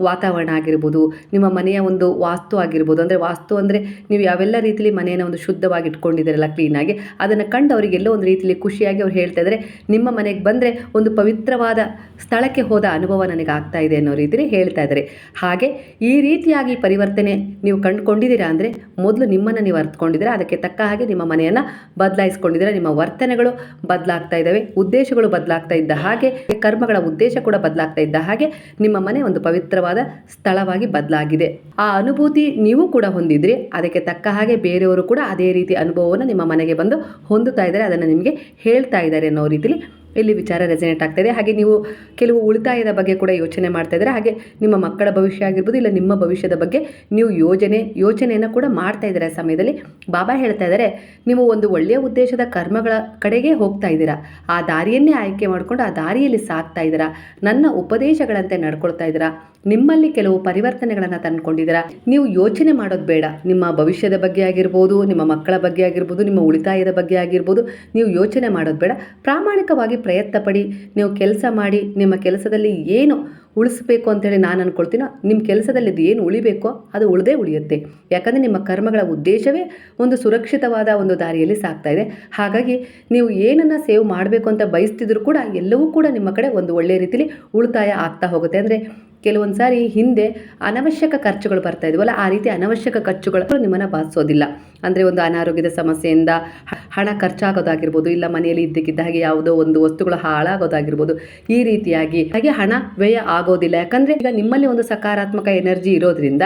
ವಾತಾವರಣ ಆಗಿರ್ಬೋದು, ನಿಮ್ಮ ಮನೆಯ ಒಂದು ವಾಸ್ತು ಆಗಿರ್ಬೋದು, ಅಂದರೆ ವಾಸ್ತು ಅಂದರೆ ನೀವು ಯಾವೆಲ್ಲ ರೀತಿಯಲ್ಲಿ ಮನೆಯನ್ನು ಒಂದು ಶುದ್ಧವಾಗಿ ಇಟ್ಕೊಂಡಿದ್ದೀರಲ್ಲ ಕ್ಲೀನಾಗಿ ಅದನ್ನು ಕಂಡು ಅವರಿಗೆಲ್ಲೋ ಒಂದು ರೀತಿಯಲ್ಲಿ ಖುಷಿಯಾಗಿ ಅವ್ರು ಹೇಳ್ತಾ ಇದ್ದಾರೆ. ನಿಮ್ಮ ಮನೆಗೆ ಬಂದರೆ ಒಂದು ಪವಿತ್ರವಾದ ಸ್ಥಳಕ್ಕೆ ಹೋದ ಅನುಭವ ನನಗೆ ಆಗ್ತಾ ಇದೆ ಅನ್ನೋ ರೀತಿಯಲ್ಲಿ ಹೇಳ್ತಾ ಇದ್ದಾರೆ. ಹಾಗೆ ಈ ರೀತಿಯಾಗಿ ಪರಿವರ್ತನೆ ನೀವು ಕಂಡುಕೊಂಡಿದ್ದೀರಾ ಅಂದರೆ ಮೊದಲು ನಿಮ್ಮನ್ನು ನೀವು ಅರ್ಥಕೊಂಡಿದ್ದೀರಾ ಅದಕ್ಕೆ ತಕ್ಕ ಹಾಗೆ ನಿಮ್ಮ ಮನೆಯನ್ನು ಬದಲಾಯಿಸ್ಕೊಂಡಿದ್ದೀರಾ, ನಿಮ್ಮ ವರ್ತನೆಗಳು ಬದಲಾಗ್ತಾ ಇದ್ದಾವೆ, ಉದ್ದೇಶಗಳು ಬದಲಾಗ್ತಾ ಇದ್ದ ಹಾಗೆ, ಕರ್ಮಗಳ ಉದ್ದೇಶ ಕೂಡ ಬದಲಾಗ್ತಾ ಇದ್ದ ಹಾಗೆ ನಿಮ್ಮ ಮನೆ ಒಂದು ಪವಿತ್ರವಾದ ಸ್ಥಳವಾಗಿ ಬದಲಾಗಿದೆ. ಆ ಅನುಭೂತಿ ನೀವು ಕೂಡ ಹೊಂದಿದ್ರಿ, ಅದಕ್ಕೆ ತಕ್ಕ ಹಾಗೆ ಬೇರೆಯವರು ಕೂಡ ಅದೇ ರೀತಿ ಅನುಭವವನ್ನು ನಿಮ್ಮ ಮನೆಗೆ ಬಂದು ಹೊಂದುತ್ತಾ ಇದ್ದಾರೆ, ಅದನ್ನು ನಿಮಗೆ ಹೇಳ್ತಾ ಇದ್ದಾರೆ ಅನ್ನೋ ರೀತಿಲಿ ಇಲ್ಲಿ ವಿಚಾರ ರೆಸಿನೇಟ್ ಆಗ್ತಾ ಇದೆ. ಹಾಗೆ ನೀವು ಕೆಲವು ಉಳಿತಾಯದ ಬಗ್ಗೆ ಕೂಡ ಯೋಚನೆ ಮಾಡ್ತಾ ಇದ್ದೀರಾ. ಹಾಗೆ ನಿಮ್ಮ ಮಕ್ಕಳ ಭವಿಷ್ಯ ಆಗಿರ್ಬೋದು, ಇಲ್ಲ ನಿಮ್ಮ ಭವಿಷ್ಯದ ಬಗ್ಗೆ ನೀವು ಯೋಜನೆ, ಯೋಚನೆಯನ್ನು ಕೂಡ ಮಾಡ್ತಾ ಇದ್ದಾರೆ ಆ ಸಮಯದಲ್ಲಿ. ಬಾಬಾ ಹೇಳ್ತಾ ಇದ್ದಾರೆ, ನೀವು ಒಂದು ಒಳ್ಳೆಯ ಉದ್ದೇಶದ ಕರ್ಮಗಳ ಕಡೆಗೆ ಹೋಗ್ತಾ ಇದ್ದೀರಾ. ಆ ದಾರಿಯನ್ನೇ ಆಯ್ಕೆ ಮಾಡಿಕೊಂಡು ಆ ದಾರಿಯಲ್ಲಿ ಸಾಕ್ತಾ ಇದ್ದೀರಾ. ನನ್ನ ಉಪದೇಶಗಳಂತೆ ನಡ್ಕೊಳ್ತಾ ಇದ್ದೀರಾ. ನಿಮ್ಮಲ್ಲಿ ಕೆಲವು ಪರಿವರ್ತನೆಗಳನ್ನು ತಂದುಕೊಂಡಿದ್ದೀರಾ. ನೀವು ಯೋಚನೆ ಮಾಡೋದು ಬೇಡ. ನಿಮ್ಮ ಭವಿಷ್ಯದ ಬಗ್ಗೆ ಆಗಿರ್ಬೋದು, ನಿಮ್ಮ ಮಕ್ಕಳ ಬಗ್ಗೆ ಆಗಿರ್ಬೋದು, ನಿಮ್ಮ ಉಳಿತಾಯದ ಬಗ್ಗೆ ಆಗಿರ್ಬೋದು, ನೀವು ಯೋಚನೆ ಮಾಡೋದು ಬೇಡ. ಪ್ರಾಮಾಣಿಕವಾಗಿ ಪ್ರಯತ್ನ ಪಡಿ ನೀವು ಕೆಲಸ ಮಾಡಿ, ನಿಮ್ಮ ಕೆಲಸದಲ್ಲಿ ಏನು ಉಳಿಸ್ಬೇಕು ಅಂತೇಳಿ ನಾನು ಅಂದ್ಕೊಳ್ತೀನೋ ನಿಮ್ಮ ಕೆಲಸದಲ್ಲಿ ಇದು ಏನು ಉಳಿಬೇಕೋ ಅದು ಉಳಿದೇ ಉಳಿಯುತ್ತೆ. ಯಾಕಂದರೆ ನಿಮ್ಮ ಕರ್ಮಗಳ ಉದ್ದೇಶವೇ ಒಂದು ಸುರಕ್ಷಿತವಾದ ಒಂದು ದಾರಿಯಲ್ಲಿ ಸಾಗ್ತಾ ಇದೆ. ಹಾಗಾಗಿ ನೀವು ಏನನ್ನು ಸೇವ್ ಮಾಡಬೇಕು ಅಂತ ಬಯಸ್ತಿದ್ರು ಕೂಡ ಎಲ್ಲವೂ ಕೂಡ ನಿಮ್ಮ ಕಡೆ ಒಂದು ಒಳ್ಳೆಯ ರೀತಿಯಲ್ಲಿ ಉಳಿತಾಯ ಆಗ್ತಾ ಹೋಗುತ್ತೆ. ಅಂದರೆ ಕೆಲವೊಂದು ಸಾರಿ ಹಿಂದೆ ಅನವಶ್ಯಕ ಖರ್ಚುಗಳು ಬರ್ತಾ ಇದ್ವಲ್ಲ ಆ ರೀತಿ ಅನವಶ್ಯಕ ಖರ್ಚುಗಳು ನಿಮ್ಮನ್ನು ಬಾಧಿಸೋದಿಲ್ಲ. ಅಂದರೆ ಒಂದು ಅನಾರೋಗ್ಯದ ಸಮಸ್ಯೆಯಿಂದ ಹಣ ಖರ್ಚಾಗೋದಾಗಿರ್ಬೋದು, ಇಲ್ಲ ಮನೆಯಲ್ಲಿ ಇದ್ದಕ್ಕಿದ್ದ ಹಾಗೆ ಯಾವುದೋ ಒಂದು ವಸ್ತುಗಳು ಹಾಳಾಗೋದಾಗಿರ್ಬೋದು, ಈ ರೀತಿಯಾಗಿ ಹಾಗೆ ಹಣ ವ್ಯಯ ಆಗೋದಿಲ್ಲ. ಯಾಕಂದರೆ ಈಗ ನಿಮ್ಮಲ್ಲಿ ಒಂದು ಸಕಾರಾತ್ಮಕ ಎನರ್ಜಿ ಇರೋದ್ರಿಂದ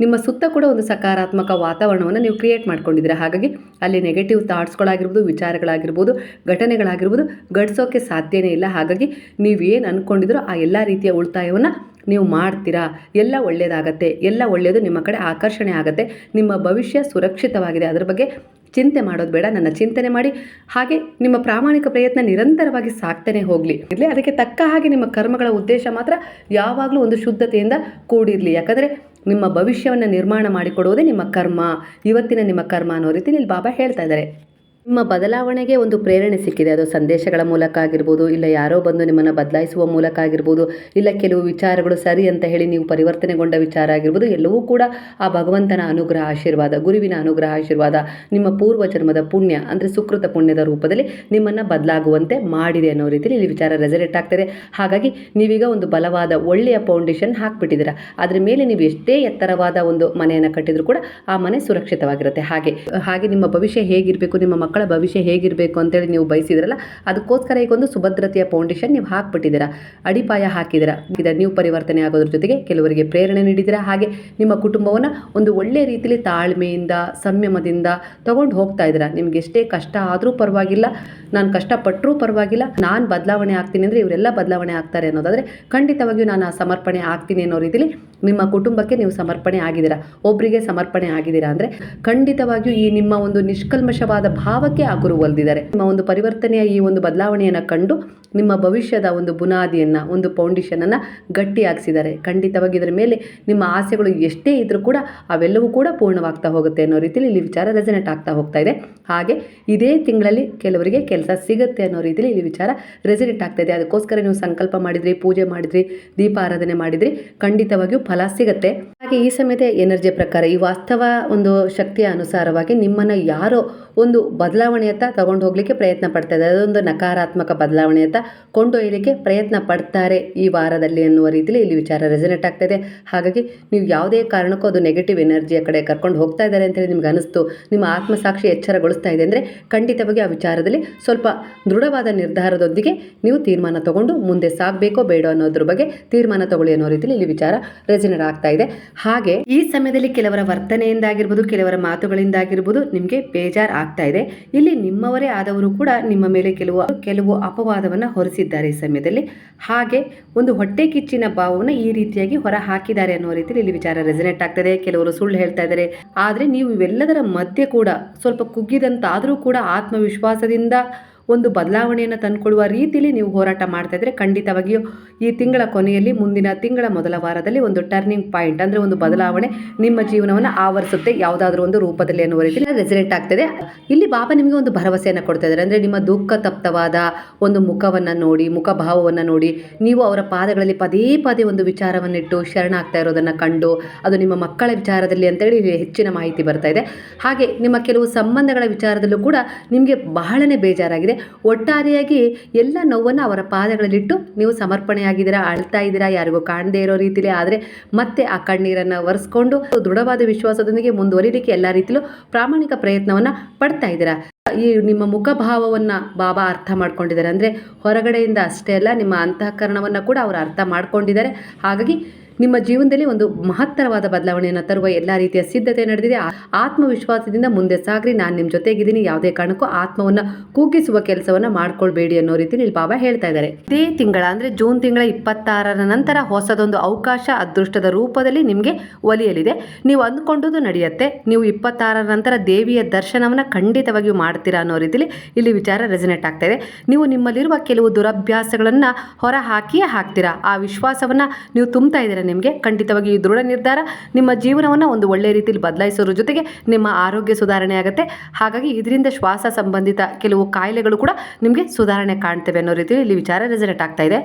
ನಿಮ್ಮ ಸುತ್ತ ಕೂಡ ಒಂದು ಸಕಾರಾತ್ಮಕ ವಾತಾವರಣವನ್ನು ನೀವು ಕ್ರಿಯೇಟ್ ಮಾಡ್ಕೊಂಡಿದ್ದೀರಾ? ಹಾಗಾಗಿ ಅಲ್ಲಿ ನೆಗೆಟಿವ್ ಥಾಟ್ಸ್ಗಳಾಗಿರ್ಬೋದು ವಿಚಾರಗಳಾಗಿರ್ಬೋದು, ಘಟನೆಗಳಾಗಿರ್ಬೋದು ಗಡಿಸೋಕ್ಕೆ ಸಾಧ್ಯನೇ ಇಲ್ಲ. ಹಾಗಾಗಿ ನೀವು ಏನು ಅಂದ್ಕೊಂಡಿದ್ರೋ ಆ ಎಲ್ಲ ರೀತಿಯ ಉಳಿತಾಯವನ್ನು ನೀವು ಮಾಡ್ತೀರಾ? ಎಲ್ಲ ಒಳ್ಳೆಯದಾಗತ್ತೆ ಎಲ್ಲ ಒಳ್ಳೆಯದು ನಿಮ್ಮ ಕಡೆ ಆಕರ್ಷಣೆ ಆಗುತ್ತೆ. ನಿಮ್ಮ ಭವಿಷ್ಯ ಸುರಕ್ಷಿತವಾಗಿದೆ. ಅದರ ಬಗ್ಗೆ ಚಿಂತೆ ಮಾಡೋದು ಬೇಡ. ನನ್ನ ಚಿಂತನೆ ಮಾಡಿ. ಹಾಗೆ ನಿಮ್ಮ ಪ್ರಾಮಾಣಿಕ ಪ್ರಯತ್ನ ನಿರಂತರವಾಗಿ ಸಾಕ್ತಾನೆ ಹೋಗಲಿ. ಇರಲಿ. ಅದಕ್ಕೆ ತಕ್ಕ ಹಾಗೆ ನಿಮ್ಮ ಕರ್ಮಗಳ ಉದ್ದೇಶ ಮಾತ್ರ ಯಾವಾಗಲೂ ಒಂದು ಶುದ್ಧತೆಯಿಂದ ಕೂಡಿರಲಿ. ಯಾಕಂದರೆ ನಿಮ್ಮ ಭವಿಷ್ಯವನ್ನು ನಿರ್ಮಾಣ ಮಾಡಿಕೊಡುವುದೇ ನಿಮ್ಮ ಕರ್ಮ. ಇವತ್ತಿನ ನಿಮ್ಮ ಕರ್ಮ ಅನ್ನೋ ರೀತಿಯಲ್ಲಿ ಇಲ್ಲಿ ಬಾಬಾ ಹೇಳ್ತಾ ಇದ್ದಾರೆ. ನಿಮ್ಮ ಬದಲಾವಣೆಗೆ ಒಂದು ಪ್ರೇರಣೆ ಸಿಕ್ಕಿದೆ. ಅದು ಸಂದೇಶಗಳ ಮೂಲಕ ಆಗಿರ್ಬೋದು, ಇಲ್ಲ ಯಾರೋ ಬಂದು ನಿಮ್ಮನ್ನು ಬದಲಾಯಿಸುವ ಮೂಲಕ ಆಗಿರ್ಬೋದು, ಇಲ್ಲ ಕೆಲವು ವಿಚಾರಗಳು ಸರಿ ಅಂತ ಹೇಳಿ ನೀವು ಪರಿವರ್ತನೆಗೊಂಡ ವಿಚಾರ ಆಗಿರ್ಬೋದು, ಎಲ್ಲವೂ ಕೂಡ ಆ ಭಗವಂತನ ಅನುಗ್ರಹ ಆಶೀರ್ವಾದ, ಗುರುವಿನ ಅನುಗ್ರಹ ಆಶೀರ್ವಾದ, ನಿಮ್ಮ ಪೂರ್ವ ಜನ್ಮದ ಪುಣ್ಯ, ಅಂದರೆ ಸುಕೃತ ಪುಣ್ಯದ ರೂಪದಲ್ಲಿ ನಿಮ್ಮನ್ನು ಬದಲಾಗುವಂತೆ ಮಾಡಿದೆ ಅನ್ನೋ ರೀತಿಯಲ್ಲಿ ಇಲ್ಲಿ ವಿಚಾರ ರೆಸಲ್ಟ್ ಆಗ್ತದೆ. ಹಾಗಾಗಿ ನೀವೀಗ ಒಂದು ಬಲವಾದ ಒಳ್ಳೆಯ ಫೌಂಡೇಶನ್ ಹಾಕಿಬಿಟ್ಟಿದ್ದೀರ. ಅದರ ಮೇಲೆ ನೀವು ಎಷ್ಟೇ ಎತ್ತರವಾದ ಒಂದು ಮನೆಯನ್ನು ಕಟ್ಟಿದ್ರು ಕೂಡ ಆ ಮನೆ ಸುರಕ್ಷಿತವಾಗಿರುತ್ತೆ. ಹಾಗೆ ಹಾಗೆ ನಿಮ್ಮ ಭವಿಷ್ಯ ಹೇಗಿರಬೇಕು, ನಿಮ್ಮ ಮಕ್ಕಳ ಭವಿಷ್ಯ ಹೇಗಿರಬೇಕು ಅಂತೇಳಿ ನೀವು ಬಯಸಿದ್ರಲ್ಲ, ಅದಕ್ಕೋಸ್ಕರ ಈಗ ಒಂದು ಸುಭದ್ರತೆಯ ಫೌಂಡೇಶನ್ ನೀವು ಹಾಕ್ಬಿಟ್ಟಿದ್ದೀರಾ. ಅಡಿಪಾಯ ಹಾಕಿದ್ದೀರಾ. ಇದರ ನೀವು ಪರಿವರ್ತನೆ ಆಗೋದ್ರ ಜೊತೆಗೆ ಕೆಲವರಿಗೆ ಪ್ರೇರಣೆ ನೀಡಿದ್ದೀರಾ. ಹಾಗೆ ನಿಮ್ಮ ಕುಟುಂಬವನ್ನು ಒಂದು ಒಳ್ಳೆಯ ರೀತಿಯಲ್ಲಿ ತಾಳ್ಮೆಯಿಂದ, ಸಂಯಮದಿಂದ ತಗೊಂಡು ಹೋಗ್ತಾ ಇದ್ದೀರಾ. ನಿಮ್ಗೆ ಎಷ್ಟೇ ಕಷ್ಟ ಆದರೂ ಪರವಾಗಿಲ್ಲ, ನಾನು ಕಷ್ಟಪಟ್ಟರೂ ಪರವಾಗಿಲ್ಲ, ನಾನು ಬದಲಾವಣೆ ಆಗ್ತೀನಿ ಅಂದರೆ ಇವರೆಲ್ಲ ಬದಲಾವಣೆ ಆಗ್ತಾರೆ ಅನ್ನೋದಾದರೆ ಖಂಡಿತವಾಗಿಯೂ ನಾನು ಆ ಸಮರ್ಪಣೆ ಆಗ್ತೀನಿ ಅನ್ನೋ ರೀತಿಯಲ್ಲಿ ನಿಮ್ಮ ಕುಟುಂಬಕ್ಕೆ ನೀವು ಸಮರ್ಪಣೆ ಆಗಿದ್ದೀರಾ. ಒಬ್ಬರಿಗೆ ಸಮರ್ಪಣೆ ಆಗಿದ್ದೀರಾ ಅಂದರೆ ಖಂಡಿತವಾಗಿಯೂ ಈ ನಿಮ್ಮ ಒಂದು ನಿಷ್ಕಲ್ಮಶವಾದ ಭಾವಕ್ಕೆ ಆ ಗುರು ಒಲ್ದಿದ್ದಾರೆ ನಿಮ್ಮ ಒಂದು ಪರಿವರ್ತನೆಯ ಈ ಒಂದು ಬದಲಾವಣೆಯನ್ನು ಕಂಡು ನಿಮ್ಮ ಭವಿಷ್ಯದ ಒಂದು ಬುನಾದಿಯನ್ನು, ಒಂದು ಫೌಂಡೇಶನನ್ನು ಗಟ್ಟಿಯಾಗಿಸಿದ್ದಾರೆ. ಖಂಡಿತವಾಗಿ ಇದರ ಮೇಲೆ ನಿಮ್ಮ ಆಸೆಗಳು ಎಷ್ಟೇ ಇದ್ದರೂ ಕೂಡ ಅವೆಲ್ಲವೂ ಕೂಡ ಪೂರ್ಣವಾಗ್ತಾ ಹೋಗುತ್ತೆ ಅನ್ನೋ ರೀತಿಯಲ್ಲಿ ಇಲ್ಲಿ ವಿಚಾರ ರೆಸನೆಟ್ ಆಗ್ತಾ ಹೋಗ್ತಾ ಇದೆ. ಹಾಗೆ ಇದೇ ತಿಂಗಳಲ್ಲಿ ಕೆಲವರಿಗೆ ಕೆಲಸ ಸಿಗುತ್ತೆ ಅನ್ನೋ ರೀತಿಯಲ್ಲಿ ಇಲ್ಲಿ ವಿಚಾರ ರೆಸನೇಟ್ ಆಗ್ತಾ ಇದೆ. ಅದಕ್ಕೋಸ್ಕರ ನೀವು ಸಂಕಲ್ಪ ಮಾಡಿದ್ರಿ, ಪೂಜೆ ಮಾಡಿದ್ರಿ, ದೀಪಾರಾಧನೆ ಮಾಡಿದ್ರಿ, ಖಂಡಿತವಾಗಿಯೂ ಫಲ ಸಿಗುತ್ತೆ. ಹಾಗೆ ಈ ಸಮಯದ ಎನರ್ಜಿ ಪ್ರಕಾರ, ಈ ವಾಸ್ತವ ಒಂದು ಶಕ್ತಿಯ ಅನುಸಾರವಾಗಿ ನಿಮ್ಮನ್ನು ಯಾರೋ ಒಂದು ಬದಲಾವಣೆಯತ್ತ ತಗೊಂಡು ಹೋಗ್ಲಿಕ್ಕೆ ಪ್ರಯತ್ನ ಪಡ್ತಾ ಇದೆ ಅದೊಂದು ನಕಾರಾತ್ಮಕ ಬದಲಾವಣೆಯತ್ತ ಕೊಂಡೊಯ್ಯಲಿಕ್ಕೆ ಪ್ರಯತ್ನ ಪಡ್ತಾರೆ ಈ ವಾರದಲ್ಲಿ ಅನ್ನುವ ರೀತಿಯಲ್ಲಿ ಇಲ್ಲಿ ವಿಚಾರ ರೆಸನೆಟ್ ಆಗ್ತಾ ಇದೆ ಹಾಗಾಗಿ ನೀವು ಯಾವುದೇ ಕಾರಣಕ್ಕೂ ಅದು ನೆಗೆಟಿವ್ ಎನರ್ಜಿಯ ಕಡೆ ಕರ್ಕೊಂಡು ಹೋಗ್ತಾ ಇದ್ದಾರೆ ಅಂತೇಳಿ ನಿಮ್ಗೆ ಅನಿಸ್ತು, ನಿಮ್ಮ ಆತ್ಮಸಾಕ್ಷಿ ಎಚ್ಚರಗೊಳಿಸ್ತಾ ಇದೆ ಅಂದರೆ ಖಂಡಿತವಾಗಿ ಆ ವಿಚಾರದಲ್ಲಿ ಸ್ವಲ್ಪ ದೃಢವಾದ ನಿರ್ಧಾರದೊಂದಿಗೆ ನೀವು ತೀರ್ಮಾನ ತಗೊಂಡು ಮುಂದೆ ಸಾಗಬೇಕೋ ಬೇಡ ಅನ್ನೋದ್ರ ಬಗ್ಗೆ ತೀರ್ಮಾನ ತಗೊಳ್ಳಿ ಅನ್ನೋ ರೀತಿಯಲ್ಲಿ ಇಲ್ಲಿ ವಿಚಾರ ರೆಸಿನೇಟ್ ಆಗ್ತಾ ಇದೆ. ಹಾಗೆ ಈ ಸಮಯದಲ್ಲಿ ಕೆಲವರ ವರ್ತನೆಯಿಂದಾಗಿರ್ಬೋದು, ಕೆಲವರ ಮಾತುಗಳಿಂದಾಗಿರ್ಬೋದು ನಿಮಗೆ ಬೇಜಾರು ಆಗ್ತಾ ಇದೆ. ಇಲ್ಲಿ ನಿಮ್ಮವರೇ ಆದವರು ಕೂಡ ನಿಮ್ಮ ಮೇಲೆ ಕೆಲವು ಕೆಲವು ಅಪವಾದವನ್ನು ಹೊರಿಸಿದ್ದಾರೆ ಈ ಸಮಯದಲ್ಲಿ. ಹಾಗೆ ಒಂದು ಹೊಟ್ಟೆ ಕಿಚ್ಚಿನ ಭಾವವನ್ನು ಈ ರೀತಿಯಾಗಿ ಹೊರ ಹಾಕಿದ್ದಾರೆ ಅನ್ನೋ ರೀತಿಯಲ್ಲಿ ಇಲ್ಲಿ ವಿಚಾರ ರೆಸನೇಟ್ ಆಗ್ತದೆ. ಕೆಲವರು ಸುಳ್ಳು ಹೇಳ್ತಾ ಇದ್ದಾರೆ. ಆದರೆ ನೀವು ಇವೆಲ್ಲದರ ಮಧ್ಯೆ ಕೂಡ ಸ್ವಲ್ಪ ಕುಗ್ಗಿದಂತಾದರೂ ಕೂಡ ಆತ್ಮವಿಶ್ವಾಸದಿಂದ ಒಂದು ಬದಲಾವಣೆಯನ್ನು ತಂದುಕೊಡುವ ರೀತಿಯಲ್ಲಿ ನೀವು ಹೋರಾಟ ಮಾಡ್ತಾ ಇದ್ರೆ ಖಂಡಿತವಾಗಿಯೂ ಈ ತಿಂಗಳ ಕೊನೆಯಲ್ಲಿ ಮುಂದಿನ ತಿಂಗಳ ಮೊದಲ ವಾರದಲ್ಲಿ ಒಂದು ಟರ್ನಿಂಗ್ ಪಾಯಿಂಟ್ ಅಂದರೆ ಒಂದು ಬದಲಾವಣೆ ನಿಮ್ಮ ಜೀವನವನ್ನು ಆವರಿಸುತ್ತೆ. ಯಾವುದಾದ್ರೂ ಒಂದು ರೂಪದಲ್ಲಿ ಅನ್ನುವ ರೀತಿಯಲ್ಲಿ ರೆಸಿಡೆಂಟ್ ಆಗ್ತದೆ. ಇಲ್ಲಿ ಬಾಬಾ ನಿಮಗೆ ಒಂದು ಭರವಸೆಯನ್ನು ಕೊಡ್ತಾ ಇದ್ದಾರೆ. ಅಂದರೆ ನಿಮ್ಮ ದುಃಖ ತಪ್ತವಾದ ಒಂದು ಮುಖವನ್ನು ನೋಡಿ, ಮುಖಭಾವವನ್ನು ನೋಡಿ, ನೀವು ಅವರ ಪಾದಗಳಲ್ಲಿ ಪದೇ ಪದೇ ಒಂದು ವಿಚಾರವನ್ನಿಟ್ಟು ಶರಣಾಗ್ತಾ ಇರೋದನ್ನು ಕಂಡು, ಅದು ನಿಮ್ಮ ಮಕ್ಕಳ ವಿಚಾರದಲ್ಲಿ ಅಂತೇಳಿ ಹೆಚ್ಚಿನ ಮಾಹಿತಿ ಬರ್ತಾ ಇದೆ. ಹಾಗೆ ನಿಮ್ಮ ಕೆಲವು ಸಂಬಂಧಗಳ ವಿಚಾರದಲ್ಲೂ ಕೂಡ ನಿಮಗೆ ಬಹಳನೇ ಬೇಜಾರಾಗಿದೆ. ಒಟ್ಟಾರೆಯಾಗಿ ಎಲ್ಲ ನೋವನ್ನು ಅವರ ಪಾದಗಳಲ್ಲಿಟ್ಟು ನೀವು ಸಮರ್ಪಣೆಯಾಗಿದ್ದೀರಾ, ಅಳ್ತಾ ಇದ್ದೀರಾ ಯಾರಿಗೂ ಕಾಣದೇ ಇರೋ ರೀತಿಲಿ. ಆದರೆ ಮತ್ತೆ ಆ ಕಣ್ಣೀರನ್ನು ಒರೆಸ್ಕೊಂಡು ದೃಢವಾದ ವಿಶ್ವಾಸದೊಂದಿಗೆ ಮುಂದುವರಿಲಿಕ್ಕೆ ಎಲ್ಲ ರೀತಿಲೂ ಪ್ರಾಮಾಣಿಕ ಪ್ರಯತ್ನವನ್ನು ಪಡ್ತಾ ಇದ್ದೀರಾ? ಈ ನಿಮ್ಮ ಮುಖಭಾವವನ್ನು ಬಾಬಾ ಅರ್ಥ ಮಾಡ್ಕೊಂಡಿದ್ದಾರೆ. ಅಂದರೆ ಹೊರಗಡೆಯಿಂದ ಅಷ್ಟೇ ಅಲ್ಲ, ನಿಮ್ಮ ಅಂತಃಕರಣವನ್ನು ಕೂಡ ಅವರು ಅರ್ಥ ಮಾಡ್ಕೊಂಡಿದ್ದಾರೆ. ಹಾಗಾಗಿ ನಿಮ್ಮ ಜೀವನದಲ್ಲಿ ಒಂದು ಮಹತ್ತರವಾದ ಬದಲಾವಣೆಯನ್ನು ತರುವ ಎಲ್ಲ ರೀತಿಯ ಸಿದ್ಧತೆ ನಡೆದಿದೆ. ಆತ್ಮವಿಶ್ವಾಸದಿಂದ ಮುಂದೆ ಸಾಗ್ರಿ. ನಾನು ನಿಮ್ಮ ಜೊತೆಗಿದ್ದೀನಿ. ಯಾವುದೇ ಕಾರಣಕ್ಕೂ ಆತ್ಮವನ್ನು ಕುಗ್ಗಿಸುವ ಕೆಲಸವನ್ನ ಮಾಡ್ಕೊಳ್ಬೇಡಿ ಅನ್ನೋ ರೀತಿಯಲ್ಲಿ ಬಾಬಾ ಹೇಳ್ತಾ ಇದ್ದಾರೆ. ಇದೇ ತಿಂಗಳ ಅಂದ್ರೆ ಜೂನ್ ತಿಂಗಳ ಇಪ್ಪತ್ತಾರರ ನಂತರ ಹೊಸದೊಂದು ಅವಕಾಶ ಅದೃಷ್ಟದ ರೂಪದಲ್ಲಿ ನಿಮಗೆ ಒಲಿಯಲಿದೆ. ನೀವು ಅಂದ್ಕೊಂಡದ್ದು ನಡೆಯುತ್ತೆ. ನೀವು ಇಪ್ಪತ್ತಾರರ ನಂತರ ದೇವಿಯ ದರ್ಶನವನ್ನ ಖಂಡಿತವಾಗಿಯೂ ಮಾಡ್ತೀರಾ ಅನ್ನೋ ರೀತಿಯಲ್ಲಿ ಇಲ್ಲಿ ವಿಚಾರ ರೆಸಿನೇಟ್ ಆಗ್ತಾ ಇದೆ. ನೀವು ನಿಮ್ಮಲ್ಲಿರುವ ಕೆಲವು ದುರಭ್ಯಾಸಗಳನ್ನ ಹೊರಹಾಕಿಯೇ ಹಾಕ್ತೀರಾ? ಆ ವಿಶ್ವಾಸವನ್ನ ನೀವು ತುಂಬ್ತಾ ಇದ್ದೀರಾ? ನಿಮಗೆ ಖಂಡಿತವಾಗಿ ಈ ದೃಢ ನಿರ್ಧಾರ. ನಿಮ್ಮ ಜೀವನವನ್ನ ಒಂದು ಒಳ್ಳೆಯ ರೀತಿಯಲ್ಲಿ ಬದಲಾಯಿಸೋದ್ರ ಜೊತೆಗೆ ನಿಮ್ಮ ಆರೋಗ್ಯ ಸುಧಾರಣೆ ಆಗುತ್ತೆ. ಹಾಗಾಗಿ ಇದರಿಂದ ಶ್ವಾಸ ಸಂಬಂಧಿತ ಕೆಲವು ಕಾಯಿಲೆಗಳು ಕೂಡ ನಿಮಗೆ ಸುಧಾರಣೆ ಕಾಣ್ತವೆ ಅನ್ನೋ ರೀತಿಯಲ್ಲಿ ಇಲ್ಲಿ ವಿಚಾರ ರೆಸಲ್ಟ್ ಆಗ್ತಾ ಇದೆ.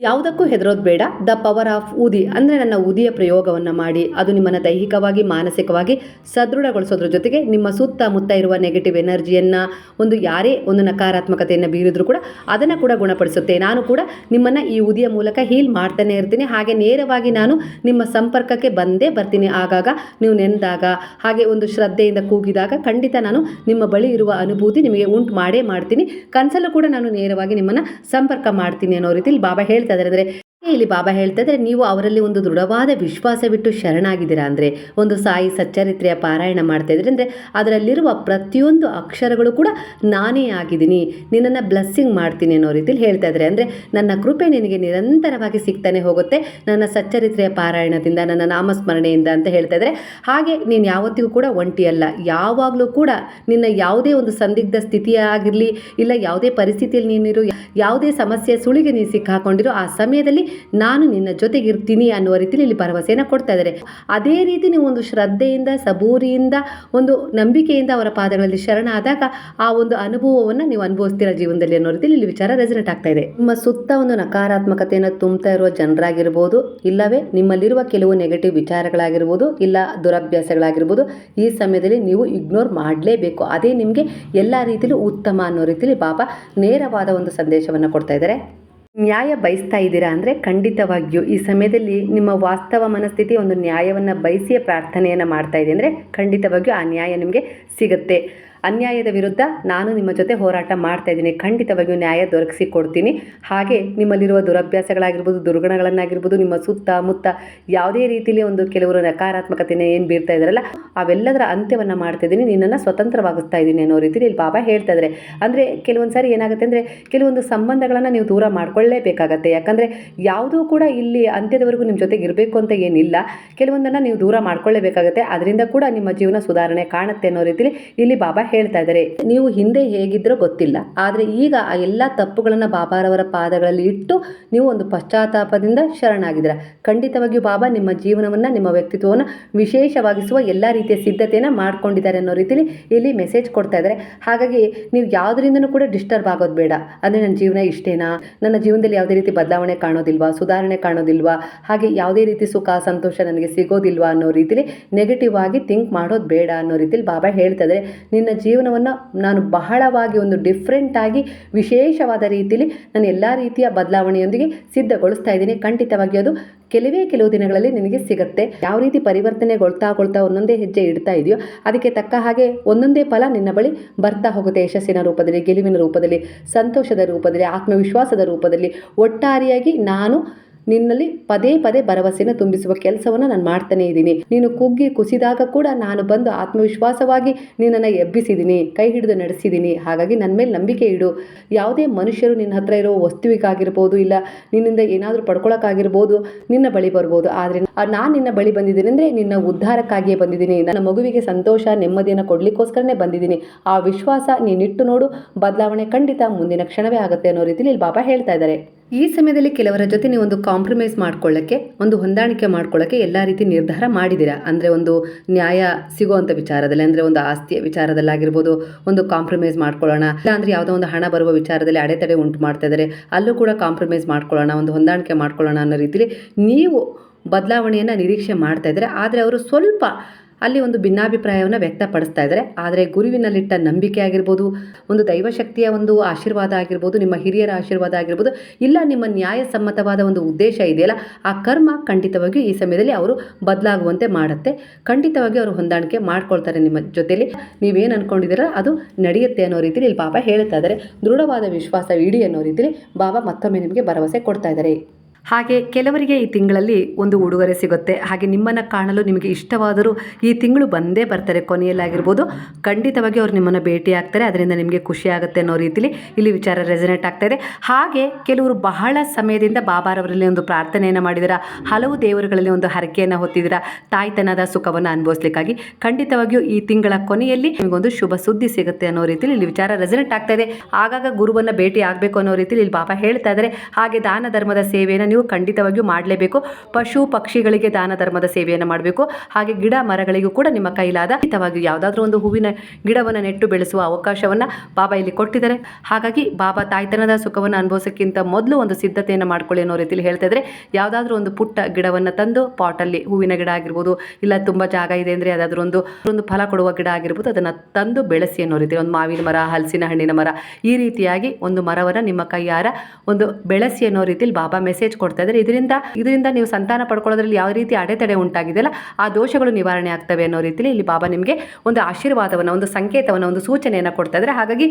ಯಾವುದಕ್ಕೂ ಹೆದರೋದು ಬೇಡ. ದ ಪವರ್ ಆಫ್ ಊದಿ ಅಂದರೆ ನನ್ನ ಊದಿಯ ಪ್ರಯೋಗವನ್ನು ಮಾಡಿ. ಅದು ನಿಮ್ಮನ್ನು ದೈಹಿಕವಾಗಿ, ಮಾನಸಿಕವಾಗಿ ಸದೃಢಗೊಳಿಸೋದ್ರ ಜೊತೆಗೆ ನಿಮ್ಮ ಸುತ್ತಮುತ್ತ ಇರುವ ನೆಗೆಟಿವ್ ಎನರ್ಜಿಯನ್ನು ಒಂದು ಯಾರೇ ಒಂದು ನಕಾರಾತ್ಮಕತೆಯನ್ನು ಬೀರಿದ್ರು ಕೂಡ ಅದನ್ನು ಕೂಡ ಗುಣಪಡಿಸುತ್ತೆ. ನಾನು ಕೂಡ ನಿಮ್ಮನ್ನು ಈ ಊದಿಯ ಮೂಲಕ ಹೀಲ್ ಮಾಡ್ತಾನೆ ಇರ್ತೀನಿ. ಹಾಗೆ ನೇರವಾಗಿ ನಾನು ನಿಮ್ಮ ಸಂಪರ್ಕಕ್ಕೆ ಬಂದೇ ಬರ್ತೀನಿ. ಆಗಾಗ ನೀವು ನೆನೆದಾಗ ಹಾಗೆ ಒಂದು ಶ್ರದ್ಧೆಯಿಂದ ಕೂಗಿದಾಗ ಖಂಡಿತ ನಾನು ನಿಮ್ಮ ಬಳಿ ಇರುವ ಅನುಭೂತಿ ನಿಮಗೆ ಉಂಟು ಮಾಡೇ ಮಾಡ್ತೀನಿ. ಕನಸಲ್ಲೂ ಕೂಡ ನಾನು ನೇರವಾಗಿ ನಿಮ್ಮನ್ನು ಸಂಪರ್ಕ ಮಾಡ್ತೀನಿ ಅನ್ನೋ ರೀತಿಯಲ್ಲಿ ಬಾಬಾ ಹೇಳ್ತಾ ಇದ್ದಾರೆ ಅಂದರೆ ಇಲ್ಲಿ ಬಾಬಾ ಹೇಳ್ತಾ ನೀವು ಅವರಲ್ಲಿ ಒಂದು ದೃಢವಾದ ವಿಶ್ವಾಸವಿಟ್ಟು ಶರಣಾಗಿದ್ದೀರಾ ಅಂದರೆ, ಒಂದು ಸಾಯಿ ಸಚ್ಚರಿತ್ರೆಯ ಪಾರಾಯಣ ಮಾಡ್ತಾ ಇದ್ರೆ ಅಂದರೆ, ಅದರಲ್ಲಿರುವ ಪ್ರತಿಯೊಂದು ಅಕ್ಷರಗಳು ಕೂಡ ನಾನೇ ಆಗಿದ್ದೀನಿ, ನಿನ್ನನ್ನು ಬ್ಲೆಸ್ಸಿಂಗ್ ಮಾಡ್ತೀನಿ ಅನ್ನೋ ರೀತಿಲಿ ಹೇಳ್ತಾ ಇದ್ದಾರೆ. ಅಂದರೆ, ನನ್ನ ಕೃಪೆ ನಿನಗೆ ನಿರಂತರವಾಗಿ ಸಿಗ್ತಾನೆ ಹೋಗುತ್ತೆ, ನನ್ನ ಸಚ್ಚರಿತ್ರೆಯ ಪಾರಾಯಣದಿಂದ, ನನ್ನ ನಾಮಸ್ಮರಣೆಯಿಂದ ಅಂತ ಹೇಳ್ತಾ ಇದ್ದಾರೆ. ಹಾಗೆ ನೀನು ಯಾವತ್ತಿಗೂ ಕೂಡ ಒಂಟಿಯಲ್ಲ, ಯಾವಾಗಲೂ ಕೂಡ ನಿನ್ನ ಯಾವುದೇ ಒಂದು ಸಂದಿಗ್ಧ ಸ್ಥಿತಿಯಾಗಿರಲಿ ಇಲ್ಲ ಯಾವುದೇ ಪರಿಸ್ಥಿತಿಯಲ್ಲಿ ನೀನಿರು ಯಾವುದೇ ಸಮಸ್ಯೆ, ಸುಳಿಗೆ ನೀನು ಸಿಕ್ಕಾಕೊಂಡಿರೋ ಆ ಸಮಯದಲ್ಲಿ ನಾನು ನಿನ್ನ ಜೊತೆಗಿರ್ತೀನಿ ಅನ್ನುವ ರೀತಿಯಲ್ಲಿ ಇಲ್ಲಿ ಭರವಸೆಯನ್ನು ಕೊಡ್ತಾ ಇದ್ದಾರೆ. ಅದೇ ರೀತಿ ನೀವು ಒಂದು ಶ್ರದ್ಧೆಯಿಂದ, ಸಬೂರಿಯಿಂದ, ಒಂದು ನಂಬಿಕೆಯಿಂದ ಅವರ ಪಾದಗಳಲ್ಲಿ ಶರಣಾದಾಗ ಆ ಒಂದು ಅನುಭವವನ್ನು ನೀವು ಅನುಭವಿಸ್ತೀರ ಜೀವನದಲ್ಲಿ ಅನ್ನೋ ರೀತಿಯಲ್ಲಿ ಇಲ್ಲಿ ವಿಚಾರ ರೆಸನೇಟ್ ಆಗ್ತಾ ಇದೆ. ನಿಮ್ಮ ಸುತ್ತ ಒಂದು ನಕಾರಾತ್ಮಕತೆಯನ್ನು ತುಂಬ್ತಾ ಇರುವ ಜನರಾಗಿರ್ಬೋದು, ಇಲ್ಲವೇ ನಿಮ್ಮಲ್ಲಿರುವ ಕೆಲವು ನೆಗೆಟಿವ್ ವಿಚಾರಗಳಾಗಿರ್ಬೋದು, ಇಲ್ಲ ದುರಭ್ಯಾಸಗಳಾಗಿರ್ಬೋದು, ಈ ಸಮಯದಲ್ಲಿ ನೀವು ಇಗ್ನೋರ್ ಮಾಡಲೇಬೇಕು. ಅದೇ ನಿಮಗೆ ಎಲ್ಲ ರೀತಿಯಲ್ಲೂ ಉತ್ತಮ ಅನ್ನೋ ರೀತಿಯಲ್ಲಿ ಬಾಬಾ ನೇರವಾದ ಒಂದು ಸಂದೇಶವನ್ನು ಕೊಡ್ತಾ ಇದ್ದಾರೆ. ನ್ಯಾಯ ಬಯಸ್ತಾ ಇದ್ದೀರಾ ಅಂದರೆ ಖಂಡಿತವಾಗಿಯೂ. ಈ ಸಮಯದಲ್ಲಿ ನಿಮ್ಮ ವಾಸ್ತವ ಮನಸ್ಥಿತಿ ಒಂದು ನ್ಯಾಯವನ್ನು ಬಯಸಿಯೇ ಪ್ರಾರ್ಥನೆಯನ್ನು ಮಾಡ್ತಾ ಇದೆ ಅಂದರೆ ಖಂಡಿತವಾಗಿಯೂ ಆ ನ್ಯಾಯ ನಿಮಗೆ ಸಿಗುತ್ತೆ. ಅನ್ಯಾಯದ ವಿರುದ್ಧ ನಾನು ನಿಮ್ಮ ಜೊತೆ ಹೋರಾಟ ಮಾಡ್ತಾ ಇದ್ದೀನಿ. ಖಂಡಿತವಾಗಿಯೂ ನ್ಯಾಯ ದೊರಕಿಸಿ ಕೊಡ್ತೀನಿ ಹಾಗೆ ನಿಮ್ಮಲ್ಲಿರುವ ದುರಭ್ಯಾಸಗಳಾಗಿರ್ಬೋದು ದುರ್ಗುಣಗಳನ್ನಾಗಿರ್ಬೋದು ನಿಮ್ಮ ಸುತ್ತ ಮುತ್ತ ಯಾವುದೇ ರೀತಿಯಲ್ಲಿ ಒಂದು ಕೆಲವರು ನಕಾರಾತ್ಮಕತೆಯನ್ನು ಏನು ಬೀರ್ತಾ ಇದ್ದಾರಲ್ಲ, ಅವೆಲ್ಲದರ ಅಂತ್ಯವನ್ನು ಮಾಡ್ತಾ ಇದ್ದೀನಿ. ನಿನ್ನನ್ನು ಸ್ವತಂತ್ರವಾಗಿಸ್ತಾ ಇದ್ದೀನಿ ಅನ್ನೋ ರೀತಿಯಲ್ಲಿ ಇಲ್ಲಿ ಬಾಬಾ ಹೇಳ್ತಾ ಇದ್ದಾರೆ. ಅಂದರೆ ಕೆಲವೊಂದು ಸಾರಿ ಏನಾಗುತ್ತೆ ಅಂದರೆ, ಕೆಲವೊಂದು ಸಂಬಂಧಗಳನ್ನು ನೀವು ದೂರ ಮಾಡ್ಕೊಳ್ಳೇಬೇಕಾಗತ್ತೆ. ಯಾಕಂದರೆ ಯಾವುದೂ ಕೂಡ ಇಲ್ಲಿ ಅಂತ್ಯದವರೆಗೂ ನಿಮ್ಮ ಜೊತೆಗೆ ಇರಬೇಕು ಅಂತ ಏನಿಲ್ಲ. ಕೆಲವೊಂದನ್ನು ನೀವು ದೂರ ಮಾಡ್ಕೊಳ್ಳೇಬೇಕಾಗತ್ತೆ. ಅದರಿಂದ ಕೂಡ ನಿಮ್ಮ ಜೀವನ ಸುಧಾರಣೆ ಕಾಣುತ್ತೆ ಅನ್ನೋ ರೀತಿಯಲ್ಲಿ ಇಲ್ಲಿ ಬಾಬಾ ಹೇಳ್ತಾ ಇದ್ದಾರೆ. ನೀವು ಹಿಂದೆ ಹೇಗಿದ್ರೋ ಗೊತ್ತಿಲ್ಲ. ಆದರೆ ಈಗ ಆ ಎಲ್ಲ ತಪ್ಪುಗಳನ್ನು ಬಾಬಾರವರ ಪಾದಗಳಲ್ಲಿ ಇಟ್ಟು ನೀವು ಒಂದು ಪಶ್ಚಾತ್ತಾಪದಿಂದ ಶರಣಾಗಿದ್ದೀರ. ಖಂಡಿತವಾಗಿಯೂ ಬಾಬಾ ನಿಮ್ಮ ಜೀವನವನ್ನು, ನಿಮ್ಮ ವ್ಯಕ್ತಿತ್ವವನ್ನು ವಿಶೇಷವಾಗಿಸುವ ಎಲ್ಲ ರೀತಿಯ ಸಿದ್ಧತೆಯನ್ನು ಮಾಡ್ಕೊಂಡಿದ್ದಾರೆ ಅನ್ನೋ ರೀತಿಯಲ್ಲಿ ಇಲ್ಲಿ ಮೆಸೇಜ್ ಕೊಡ್ತಾ ಇದ್ದಾರೆ. ಹಾಗಾಗಿ ನೀವು ಯಾವುದರಿಂದನೂ ಕೂಡ ಡಿಸ್ಟರ್ಬ್ ಆಗೋದು ಬೇಡ. ಅಂದರೆ ನನ್ನ ಜೀವನ ಇಷ್ಟೇನಾ? ನನ್ನ ಜೀವನದಲ್ಲಿ ಯಾವುದೇ ರೀತಿ ಬದಲಾವಣೆ ಕಾಣೋದಿಲ್ವಾ? ಸುಧಾರಣೆ ಕಾಣೋದಿಲ್ವಾ? ಹಾಗೆ ಯಾವುದೇ ರೀತಿ ಸುಖ, ಸಂತೋಷ ನನಗೆ ಸಿಗೋದಿಲ್ವಾ ಅನ್ನೋ ರೀತಿಯಲ್ಲಿ ನೆಗೆಟಿವ್ ಆಗಿ ಥಿಂಕ್ ಮಾಡೋದು ಬೇಡ ಅನ್ನೋ ರೀತಿಯಲ್ಲಿ ಬಾಬಾ ಹೇಳ್ತಾ ಇದ್ದಾರೆ. ನಿನ್ನ ಜೀವನವನ್ನು ನಾನು ಬಹಳವಾಗಿ ಒಂದು ಡಿಫ್ರೆಂಟಾಗಿ ವಿಶೇಷವಾದ ರೀತಿಯಲ್ಲಿ ನಾನು ಎಲ್ಲ ರೀತಿಯ ಬದಲಾವಣೆಯೊಂದಿಗೆ ಸಿದ್ಧಗೊಳಿಸ್ತಾ ಇದ್ದೀನಿ. ಖಂಡಿತವಾಗಿ ಅದು ಕೆಲವೇ ಕೆಲವು ದಿನಗಳಲ್ಲಿ ನಿನಗೆ ಸಿಗುತ್ತೆ. ಯಾವ ರೀತಿ ಪರಿವರ್ತನೆಗೊಳ್ತಾ ಕೊಳ್ತಾ ಒಂದೊಂದೇ ಹೆಜ್ಜೆ ಇಡ್ತಾ ಇದೆಯೋ ಅದಕ್ಕೆ ತಕ್ಕ ಹಾಗೆ ಒಂದೊಂದೇ ಫಲ ನಿನ್ನ ಬಳಿ ಬರ್ತಾ ಹೋಗುತ್ತೆ. ಯಶಸ್ಸಿನ ರೂಪದಲ್ಲಿ, ಗೆಲುವಿನ ರೂಪದಲ್ಲಿ, ಸಂತೋಷದ ರೂಪದಲ್ಲಿ, ಆತ್ಮವಿಶ್ವಾಸದ ರೂಪದಲ್ಲಿ. ಒಟ್ಟಾರೆಯಾಗಿ ನಾನು ನಿನ್ನಲ್ಲಿ ಪದೇ ಪದೇ ಭರವಸೆನ ತುಂಬಿಸುವ ಕೆಲಸವನ್ನು ನಾನು ಮಾಡ್ತಾನೆ ಇದ್ದೀನಿ. ನೀನು ಕುಗ್ಗಿ ಕುಸಿದಾಗ ಕೂಡ ನಾನು ಬಂದು ಆತ್ಮವಿಶ್ವಾಸವಾಗಿ ನಿನ್ನನ್ನು ಎಬ್ಬಿಸಿದ್ದೀನಿ, ಕೈ ಹಿಡಿದು ನಡೆಸಿದ್ದೀನಿ. ಹಾಗಾಗಿ ನನ್ನ ಮೇಲೆ ನಂಬಿಕೆ ಇಡು. ಯಾವುದೇ ಮನುಷ್ಯರು ನಿನ್ನ ಹತ್ರ ಇರೋ ವಸ್ತುವಿಗಾಗಿರ್ಬೋದು ಇಲ್ಲ ನಿನ್ನಿಂದ ಏನಾದರೂ ಪಡ್ಕೊಳಕ್ಕಾಗಿರ್ಬೋದು ನಿನ್ನ ಬಳಿ ಬರ್ಬೋದು. ಆದರೆ ನಾನು ನಿನ್ನ ಬಳಿ ಬಂದಿದ್ದೀನಿ ಅಂದರೆ ನಿನ್ನ ಉದ್ಧಾರಕ್ಕಾಗಿಯೇ ಬಂದಿದ್ದೀನಿ. ನನ್ನ ಮಗುವಿಗೆ ಸಂತೋಷ, ನೆಮ್ಮದಿಯನ್ನು ಕೊಡಲಿಕ್ಕೋಸ್ಕರನೇ ಬಂದಿದ್ದೀನಿ. ಆ ವಿಶ್ವಾಸ ನೀನಿಟ್ಟು ನೋಡು. ಬದಲಾವಣೆ ಖಂಡಿತ ಮುಂದಿನ ಕ್ಷಣವೇ ಆಗುತ್ತೆ ಅನ್ನೋ ರೀತಿಯಲ್ಲಿ ಇಲ್ಲಿ ಬಾಬಾ ಹೇಳ್ತಾ ಇದ್ದಾರೆ. ಈ ಸಮಯದಲ್ಲಿ ಕೆಲವರ ಜೊತೆ ನೀವು ಒಂದು ಕಾಂಪ್ರಮೈಸ್ ಮಾಡ್ಕೊಳ್ಳೋಕ್ಕೆ, ಒಂದು ಹೊಂದಾಣಿಕೆ ಮಾಡ್ಕೊಳ್ಳೋಕ್ಕೆ ಎಲ್ಲ ರೀತಿ ನಿರ್ಧಾರ ಮಾಡಿದ್ದೀರಾ? ಅಂದರೆ ಒಂದು ನ್ಯಾಯ ಸಿಗುವಂಥ ವಿಚಾರದಲ್ಲಿ, ಅಂದರೆ ಒಂದು ಆಸ್ತಿಯ ವಿಚಾರದಲ್ಲಾಗಿರ್ಬೋದು, ಒಂದು ಕಾಂಪ್ರಮೈಸ್ ಮಾಡ್ಕೊಳ್ಳೋಣ. ಇಲ್ಲ ಅಂದರೆ ಯಾವುದೋ ಒಂದು ಹಣ ಬರುವ ವಿಚಾರದಲ್ಲಿ ಅಡೆತಡೆ ಉಂಟು ಮಾಡ್ತಾ ಇದ್ದಾರೆ, ಅಲ್ಲೂ ಕೂಡ ಕಾಂಪ್ರಮೈಸ್ ಮಾಡ್ಕೊಳ್ಳೋಣ, ಒಂದು ಹೊಂದಾಣಿಕೆ ಮಾಡ್ಕೊಳ್ಳೋಣ ಅನ್ನೋ ರೀತಿಯಲ್ಲಿ ನೀವು ಬದಲಾವಣೆಯನ್ನು ನಿರೀಕ್ಷೆ ಮಾಡ್ತಾ ಇದ್ದಾರೆ. ಆದರೆ ಅವರು ಸ್ವಲ್ಪ ಅಲ್ಲಿ ಒಂದು ಭಿನ್ನಾಭಿಪ್ರಾಯವನ್ನು ವ್ಯಕ್ತಪಡಿಸ್ತಾ ಇದ್ದಾರೆ. ಆದರೆ ಗುರುವಿನಲ್ಲಿಟ್ಟ ನಂಬಿಕೆ ಆಗಿರ್ಬೋದು, ಒಂದು ದೈವಶಕ್ತಿಯ ಒಂದು ಆಶೀರ್ವಾದ ಆಗಿರ್ಬೋದು, ನಿಮ್ಮ ಹಿರಿಯರ ಆಶೀರ್ವಾದ ಆಗಿರ್ಬೋದು, ಇಲ್ಲ ನಿಮ್ಮ ನ್ಯಾಯಸಮ್ಮತವಾದ ಒಂದು ಉದ್ದೇಶ ಇದೆಯಲ್ಲ, ಆ ಕರ್ಮ ಖಂಡಿತವಾಗಿಯೂ ಈ ಸಮಯದಲ್ಲಿ ಅವರು ಬದಲಾಗುವಂತೆ ಮಾಡುತ್ತೆ. ಖಂಡಿತವಾಗಿ ಅವರು ಹೊಂದಾಣಿಕೆ ಮಾಡ್ಕೊಳ್ತಾರೆ ನಿಮ್ಮ ಜೊತೆಯಲ್ಲಿ. ನೀವೇನು ಅಂದ್ಕೊಂಡಿದ್ದೀರ ಅದು ನಡೆಯುತ್ತೆ ಅನ್ನೋ ರೀತಿಯಲ್ಲಿ ಇಲ್ಲಿ ಬಾಬಾ ಹೇಳ್ತಾ ಇದ್ದಾರೆ. ದೃಢವಾದ ವಿಶ್ವಾಸ ಇಡಿ ಅನ್ನೋ ರೀತಿಯಲ್ಲಿ ಬಾಬಾ ಮತ್ತೊಮ್ಮೆ ನಿಮಗೆ ಭರವಸೆ ಕೊಡ್ತಾ ಇದ್ದಾರೆ. ಹಾಗೆ ಕೆಲವರಿಗೆ ಈ ತಿಂಗಳಲ್ಲಿ ಒಂದು ಉಡುಗೊರೆ ಸಿಗುತ್ತೆ. ಹಾಗೆ ನಿಮ್ಮನ್ನು ಕಾಣಲು ನಿಮಗೆ ಇಷ್ಟವಾದರೂ ಈ ತಿಂಗಳು ಬಂದೇ ಬರ್ತಾರೆ, ಕೊನೆಯಲ್ಲಾಗಿರ್ಬೋದು. ಖಂಡಿತವಾಗಿ ಅವರು ನಿಮ್ಮನ್ನು ಭೇಟಿ ಆಗ್ತಾರೆ, ಅದರಿಂದ ನಿಮಗೆ ಖುಷಿ ಆಗುತ್ತೆ ಅನ್ನೋ ರೀತಿಲಿ ಇಲ್ಲಿ ವಿಚಾರ ರೆಸನೇಟ್ ಆಗ್ತಾ ಇದೆ. ಹಾಗೆ ಕೆಲವರು ಬಹಳ ಸಮಯದಿಂದ ಬಾಬಾರವರಲ್ಲಿ ಒಂದು ಪ್ರಾರ್ಥನೆಯನ್ನು ಮಾಡಿದಿರ? ಹಲವು ದೇವರುಗಳಲ್ಲಿ ಒಂದು ಹರಕೆಯನ್ನು ಹೊತ್ತಿದ್ದೀರಾ ತಾಯ್ತನದ ಸುಖವನ್ನು ಅನುಭವಿಸ್ಲಿಕ್ಕಾಗಿ. ಖಂಡಿತವಾಗಿಯೂ ಈ ತಿಂಗಳ ಕೊನೆಯಲ್ಲಿ ನಿಮಗೊಂದು ಶುಭ ಸುದ್ದಿ ಸಿಗುತ್ತೆ ಅನ್ನೋ ರೀತಿಲಿ ಇಲ್ಲಿ ವಿಚಾರ ರೆಸನೇಟ್ ಆಗ್ತಾ ಇದೆ. ಆಗಾಗ ಗುರುವನ್ನು ಭೇಟಿ ಆಗಬೇಕು ಅನ್ನೋ ರೀತಿಲಿ ಇಲ್ಲಿ ಬಾಬಾ ಹೇಳ್ತಾ ಇದ್ದಾರೆ ಹಾಗೆ ದಾನ ಧರ್ಮದ ಸೇವೆಯನ್ನು ನೀವು ಖಂಡಿತವಾಗಿಯೂ ಮಾಡಲೇಬೇಕು. ಪಶು ಪಕ್ಷಿಗಳಿಗೆ ದಾನ ಧರ್ಮದ ಸೇವೆಯನ್ನು ಮಾಡಬೇಕು. ಹಾಗೆ ಗಿಡ ಮರಗಳಿಗೂ ಕೂಡ ನಿಮ್ಮ ಕೈಲಾದ ಹಿತವಾಗಿ ಯಾವುದಾದ್ರೂ ಒಂದು ಹೂವಿನ ಗಿಡವನ್ನು ನೆಟ್ಟು ಬೆಳೆಸುವ ಅವಕಾಶವನ್ನು ಬಾಬಾ ಇಲ್ಲಿ ಕೊಟ್ಟಿದ್ದಾರೆ. ಹಾಗಾಗಿ ಬಾಬಾ ತಾಯ್ತನದ ಸುಖವನ್ನು ಅನುಭವಿಸೋಕ್ಕಿಂತ ಮೊದಲು ಒಂದು ಸಿದ್ಧತೆಯನ್ನು ಮಾಡ್ಕೊಳ್ಳಿ ಅನ್ನೋ ರೀತಿಯಲ್ಲಿ ಹೇಳ್ತಾ ಇದ್ರೆ ಯಾವುದಾದ್ರೂ ಒಂದು ಪುಟ್ಟ ಗಿಡವನ್ನು ತಂದು ಪಾಟಲ್ಲಿ ಹೂವಿನ ಗಿಡ ಆಗಿರ್ಬೋದು, ಇಲ್ಲ ತುಂಬ ಜಾಗ ಇದೆ ಅಂದರೆ ಯಾವುದಾದ್ರೂ ಒಂದು ಒಂದು ಫಲ ಕೊಡುವ ಗಿಡ ಆಗಿರ್ಬೋದು, ಅದನ್ನು ತಂದು ಬೆಳೆಸಿ ಅನ್ನೋ ರೀತಿ ಒಂದು ಮಾವಿನ ಮರ, ಹಲಸಿನ ಹಣ್ಣಿನ ಮರ ಈ ರೀತಿಯಾಗಿ ಒಂದು ಮರವನ್ನು ನಿಮ್ಮ ಕೈಯಾರ ಒಂದು ಬೆಳೆಸಿ ಅನ್ನೋ ರೀತಿಯಲ್ಲಿ ಬಾಬಾ ಮೆಸೇಜ್ ಕೊಡ್ತಾ ಇದ್ದಾರೆ. ಇದರಿಂದ ಇದರಿಂದ ನೀವು ಸಂತಾನ ಪಡ್ಕೊಳ್ಳೋದ್ರಲ್ಲಿ ಯಾವ ರೀತಿ ಅಡೆತಡೆ ಉಂಟಾಗಿದೆಯಲ್ಲ, ಆ ದೋಷಗಳು ನಿವಾರಣೆ ಆಗ್ತವೆ ಅನ್ನೋ ರೀತಿಯಲ್ಲಿ ಇಲ್ಲಿ ಬಾಬಾ ನಿಮಗೆ ಒಂದು ಆಶೀರ್ವಾದವನ್ನು, ಒಂದು ಸಂಕೇತವನ್ನು, ಒಂದು ಸೂಚನೆಯನ್ನು ಕೊಡ್ತಾ ಇದ್ದಾರೆ. ಹಾಗಾಗಿ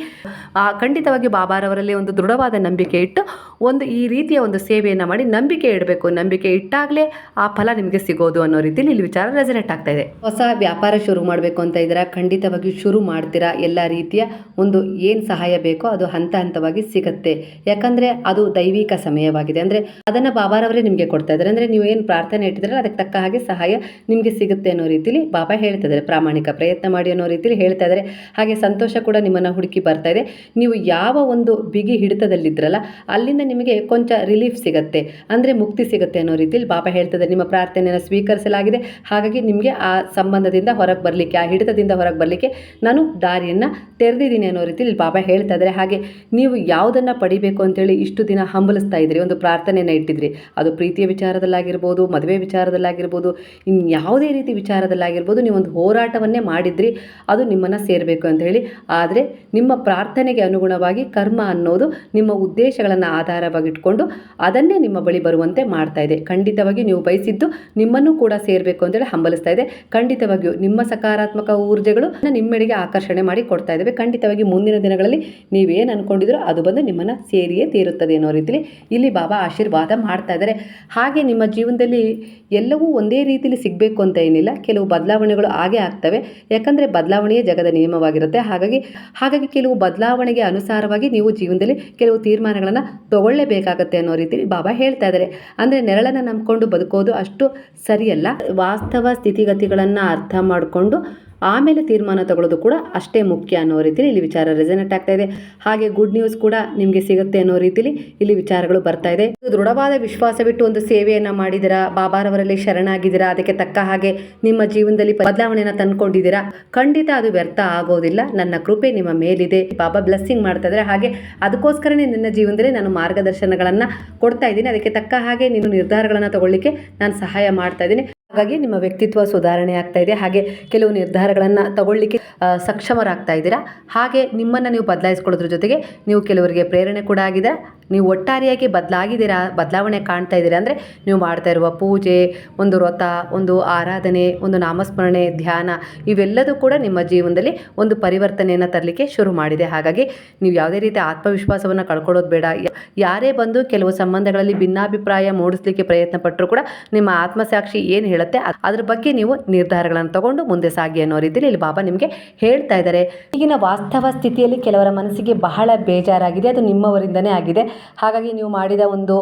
ಖಂಡಿತವಾಗಿ ಬಾಬಾರವರಲ್ಲಿ ಒಂದು ದೃಢವಾದ ನಂಬಿಕೆ ಇಟ್ಟು, ಒಂದು ಈ ರೀತಿಯ ಒಂದು ಸೇವೆಯನ್ನು ಮಾಡಿ ನಂಬಿಕೆ ಇಡಬೇಕು. ನಂಬಿಕೆ ಇಟ್ಟಾಗಲೇ ಆ ಫಲ ನಿಮಗೆ ಸಿಗೋದು ಅನ್ನೋ ರೀತಿಯಲ್ಲಿ ಇಲ್ಲಿ ವಿಚಾರ ರೆಸನೇಟ್ ಆಗ್ತಾ ಇದೆ. ಹೊಸ ವ್ಯಾಪಾರ ಶುರು ಮಾಡಬೇಕು ಅಂತ ಇದ್ದೀರಾ? ಖಂಡಿತವಾಗಿ ಶುರು ಮಾಡ್ತೀರಾ? ಎಲ್ಲ ರೀತಿಯ ಒಂದು ಏನು ಸಹಾಯ ಬೇಕೋ ಅದು ಹಂತ ಹಂತವಾಗಿ ಸಿಗುತ್ತೆ. ಯಾಕಂದರೆ ಅದು ದೈವಿಕ ಸಮಯವಾಗಿದೆ. ಅಂದರೆ ಅದನ್ನು ಬಾಬಾರವರೇ ನಿಮಗೆ ಕೊಡ್ತಾ ಇದ್ದಾರೆ. ಅಂದರೆ ನೀವು ಏನು ಪ್ರಾರ್ಥನೆ ಇಟ್ಟಿದ್ರೆ ಅದಕ್ಕೆ ತಕ್ಕ ಹಾಗೆ ಸಹಾಯ ನಿಮಗೆ ಸಿಗುತ್ತೆ ಅನ್ನೋ ರೀತಿಲಿ ಬಾಬಾ ಹೇಳ್ತಾ ಇದ್ದಾರೆ. ಪ್ರಾಮಾಣಿಕ ಪ್ರಯತ್ನ ಮಾಡಿ ಅನ್ನೋ ರೀತಿಲಿ ಹೇಳ್ತಾ ಇದ್ದಾರೆ. ಹಾಗೆ ಸಂತೋಷ ಕೂಡ ನಿಮ್ಮನ್ನು ಹುಡುಕಿ ಬರ್ತಾ ಇದೆ. ನೀವು ಯಾವ ಒಂದು ಬಿಗಿ ಹಿಡಿತದಲ್ಲಿದ್ರಲ್ಲ, ಅಲ್ಲಿಂದ ನಿಮಗೆ ಕೊಂಚ ರಿಲೀಫ್ ಸಿಗುತ್ತೆ. ಅಂದರೆ ಮುಕ್ತಿ ಸಿಗುತ್ತೆ ಅನ್ನೋ ರೀತಿಲಿ ಬಾಬಾ ಹೇಳ್ತದೆ ನಿಮ್ಮ ಪ್ರಾರ್ಥನೆಯನ್ನು ಸ್ವೀಕರಿಸಲಾಗಿದೆ. ಹಾಗಾಗಿ ನಿಮಗೆ ಆ ಸಂಬಂಧದಿಂದ ಹೊರಗೆ ಬರಲಿಕ್ಕೆ, ಆ ಹಿಡಿತದಿಂದ ಹೊರಗೆ ಬರಲಿಕ್ಕೆ ನಾನು ದಾರಿಯನ್ನು ತೆರೆದಿದ್ದೀನಿ ಅನ್ನೋ ರೀತಿಲಿ ಬಾಬಾ ಹೇಳ್ತಾ ಇದ್ದಾರೆ. ಹಾಗೆ ನೀವು ಯಾವುದನ್ನು ಪಡಿಬೇಕು ಅಂತೇಳಿ ಇಷ್ಟು ದಿನ ಹಂಬಲಿಸ್ತಾ ಇದ್ರಿ, ಒಂದು ಪ್ರಾರ್ಥನೆಯನ್ನು ಇಟ್ಟಿದ್ರಿ ಅದು ಪ್ರೀತಿಯ ವಿಚಾರದಲ್ಲಾಗಿರ್ಬೋದು, ಮದುವೆ ವಿಚಾರದಲ್ಲಾಗಿರ್ಬೋದು ಇನ್ನು ಯಾವುದೇ ರೀತಿ ವಿಚಾರದಲ್ಲಾಗಿರ್ಬೋದು ಒಂದು ಹೋರಾಟವನ್ನೇ ಮಾಡಿದ್ರಿ, ಅದು ನಿಮ್ಮನ್ನು ಸೇರಬೇಕು ಅಂತ ಹೇಳಿ. ಆದರೆ ನಿಮ್ಮ ಪ್ರಾರ್ಥನೆಗೆ ಅನುಗುಣವಾಗಿ ಕರ್ಮ ಅನ್ನೋದು ನಿಮ್ಮ ಉದ್ದೇಶಗಳನ್ನು ಆಧಾರವಾಗಿಟ್ಕೊಂಡು ಅದನ್ನೇ ನಿಮ್ಮ ಬಳಿ ಬರುವಂತೆ ಮಾಡ್ತಾ ಇದೆ. ಖಂಡಿತವಾಗಿ ನೀವು ಬಯಸಿದ್ದು ನಿಮ್ಮನ್ನು ಕೂಡ ಸೇರಬೇಕು ಅಂತೇಳಿ ಹಂಬಲಿಸ್ತಾ ಇದೆ. ಖಂಡಿತವಾಗಿಯೂ ನಿಮ್ಮ ಸಕಾರಾತ್ಮಕ ಊರ್ಜೆಗಳು ನಿಮ್ಮೆಡೆಗೆ ಆಕರ್ಷಣೆ ಮಾಡಿ ಕೊಡ್ತಾ ಇದ್ದಾವೆ ಖಂಡಿತವಾಗಿ ಮುಂದಿನ ದಿನಗಳಲ್ಲಿ ನೀವೇನು ಅನ್ಕೊಂಡಿದ್ರೋ ಅದು ಬಂದು ನಿಮ್ಮನ್ನು ಸೇರಿಯೇ ತೀರುತ್ತದೆ ಅನ್ನೋ ರೀತಿಲಿ ಇಲ್ಲಿ ಬಾಬಾ ಆಶೀರ್ವಾದ ಮಾಡ್ತಾ ಇದ್ದಾರೆ ಹಾಗೆ ನಿಮ್ಮ ಜೀವನದಲ್ಲಿ ಎಲ್ಲವೂ ಒಂದೇ ರೀತಿಯಲ್ಲಿ ಸಿಗಬೇಕು ಅಂತ ಏನಿಲ್ಲ. ಕೆಲವು ಬದಲಾವಣೆಗಳು ಹಾಗೆ ಆಗ್ತವೆ. ಯಾಕಂದರೆ ಬದಲಾವಣೆಯೇ ಜಗದ ನಿಯಮವಾಗಿರುತ್ತೆ. ಹಾಗಾಗಿ ಹಾಗಾಗಿ ಕೆಲವು ಬದಲಾವಣೆಗೆ ಅನುಸಾರವಾಗಿ ನೀವು ಜೀವನದಲ್ಲಿ ಕೆಲವು ತೀರ್ಮಾನಗಳನ್ನು ತಗೊಳ್ಳೇಬೇಕಾಗತ್ತೆ ಅನ್ನೋ ರೀತಿಯಲ್ಲಿ ಬಾಬಾ ಹೇಳ್ತಾ ಇದ್ದಾರೆ ಅಂದರೆ ನೆರಳನ್ನು ನಂಬಿಕೊಂಡು ಬದುಕೋದು ಅಷ್ಟು ಸರಿಯಲ್ಲ. ವಾಸ್ತವ ಸ್ಥಿತಿಗತಿಗಳನ್ನು ಅರ್ಥ ಮಾಡಿಕೊಂಡು ಆಮೇಲೆ ತೀರ್ಮಾನ ತಗೊಳ್ಳೋದು ಕೂಡ ಅಷ್ಟೇ ಮುಖ್ಯ ಅನ್ನೋ ರೀತಿಲಿ ಇಲ್ಲಿ ವಿಚಾರ ರೆಸನೇಟ್ ಆಗ್ತಾ ಇದೆ. ಹಾಗೆ ಗುಡ್ ನ್ಯೂಸ್ ಕೂಡ ನಿಮಗೆ ಸಿಗುತ್ತೆ ಅನ್ನೋ ರೀತಿಲಿ ಇಲ್ಲಿ ವಿಚಾರಗಳು ಬರ್ತಾ ಇದೆ. ದೃಢವಾದ ವಿಶ್ವಾಸ ಬಿಟ್ಟು ಒಂದು ಸೇವೆಯನ್ನು ಮಾಡಿದಿರಾ ಬಾಬಾರವರಲ್ಲಿ ಶರಣಾಗಿದ್ದೀರಾ? ಅದಕ್ಕೆ ತಕ್ಕ ಹಾಗೆ ನಿಮ್ಮ ಜೀವನದಲ್ಲಿ ಬದಲಾವಣೆಯನ್ನು ತಂದ್ಕೊಂಡಿದ್ದೀರಾ? ಖಂಡಿತ ಅದು ವ್ಯರ್ಥ ಆಗೋದಿಲ್ಲ. ನನ್ನ ಕೃಪೆ ನಿಮ್ಮ ಮೇಲಿದೆ. ಬಾಬಾ ಬ್ಲೆಸ್ಸಿಂಗ್ ಮಾಡ್ತಾ ಇದ್ದಾರೆ. ಹಾಗೆ ಅದಕ್ಕೋಸ್ಕರನೇ ನಿನ್ನ ಜೀವನದಲ್ಲಿ ನಾನು ಮಾರ್ಗದರ್ಶನಗಳನ್ನು ಕೊಡ್ತಾ ಇದ್ದೀನಿ. ಅದಕ್ಕೆ ತಕ್ಕ ಹಾಗೆ ನೀನು ನಿರ್ಧಾರಗಳನ್ನು ತಗೊಳ್ಳಿಕ್ಕೆ ನಾನು ಸಹಾಯ ಮಾಡ್ತಾ ಇದ್ದೀನಿ. ಹಾಗಾಗಿ ನಿಮ್ಮ ವ್ಯಕ್ತಿತ್ವ ಸುಧಾರಣೆ ಆಗ್ತಾ ಇದೆ. ಹಾಗೆ ಕೆಲವು ನಿರ್ಧಾರಗಳನ್ನು ತಗೊಳ್ಳಿಕ್ಕೆ ಸಕ್ಷಮರಾಗ್ತಾ ಇದ್ದೀರಾ. ಹಾಗೆ ನಿಮ್ಮನ್ನು ನೀವು ಬದಲಾಯಿಸ್ಕೊಳ್ಳೋದ್ರ ಜೊತೆಗೆ ನೀವು ಕೆಲವರಿಗೆ ಪ್ರೇರಣೆ ಕೂಡ ಆಗಿದೆ. ನೀವು ಒಟ್ಟಾರೆಯಾಗಿ ಬದಲಾಗಿದ್ದೀರಾ, ಬದಲಾವಣೆ ಕಾಣ್ತಾ ಇದ್ದೀರಾ ಅಂದರೆ ನೀವು ಮಾಡ್ತಾ ಇರುವ ಪೂಜೆ, ಒಂದು ವ್ರತ, ಒಂದು ಆರಾಧನೆ, ಒಂದು ನಾಮಸ್ಮರಣೆ, ಧ್ಯಾನ, ಇವೆಲ್ಲದೂ ಕೂಡ ನಿಮ್ಮ ಜೀವನದಲ್ಲಿ ಒಂದು ಪರಿವರ್ತನೆಯನ್ನು ತರಲಿಕ್ಕೆ ಶುರು ಮಾಡಿದೆ. ಹಾಗಾಗಿ ನೀವು ಯಾವುದೇ ರೀತಿ ಆತ್ಮವಿಶ್ವಾಸವನ್ನು ಕಳ್ಕೊಳ್ಳೋದು ಬೇಡ. ಯಾರೇ ಬಂದು ಕೆಲವು ಸಂಬಂಧಗಳಲ್ಲಿ ಭಿನ್ನಾಭಿಪ್ರಾಯ ಮೂಡಿಸಲಿಕ್ಕೆ ಪ್ರಯತ್ನ ಪಟ್ಟರೂ ಕೂಡ ನಿಮ್ಮ ಆತ್ಮಸಾಕ್ಷಿ ಏನು ಹೇಳುತ್ತೆ ಅದರ ಬಗ್ಗೆ ನೀವು ನಿರ್ಧಾರಗಳನ್ನು ತಗೊಂಡು ಮುಂದೆ ಸಾಗಿ ಅನ್ನೋ ರೀತಿಯಲ್ಲಿ ಇಲ್ಲಿ ಬಾಬಾ ನಿಮಗೆ ಹೇಳ್ತಾ ಇದ್ದಾರೆ. ಈಗಿನ ವಾಸ್ತವ ಸ್ಥಿತಿಯಲ್ಲಿ ಕೆಲವರ ಮನಸ್ಸಿಗೆ ಬಹಳ ಬೇಜಾರಾಗಿದೆ, ಅದು ನಿಮ್ಮವರಿಂದನೇ ಆಗಿದೆ. ಹಾಗಾಗಿ ನೀವು ಮಾಡಿದ ಒಂದು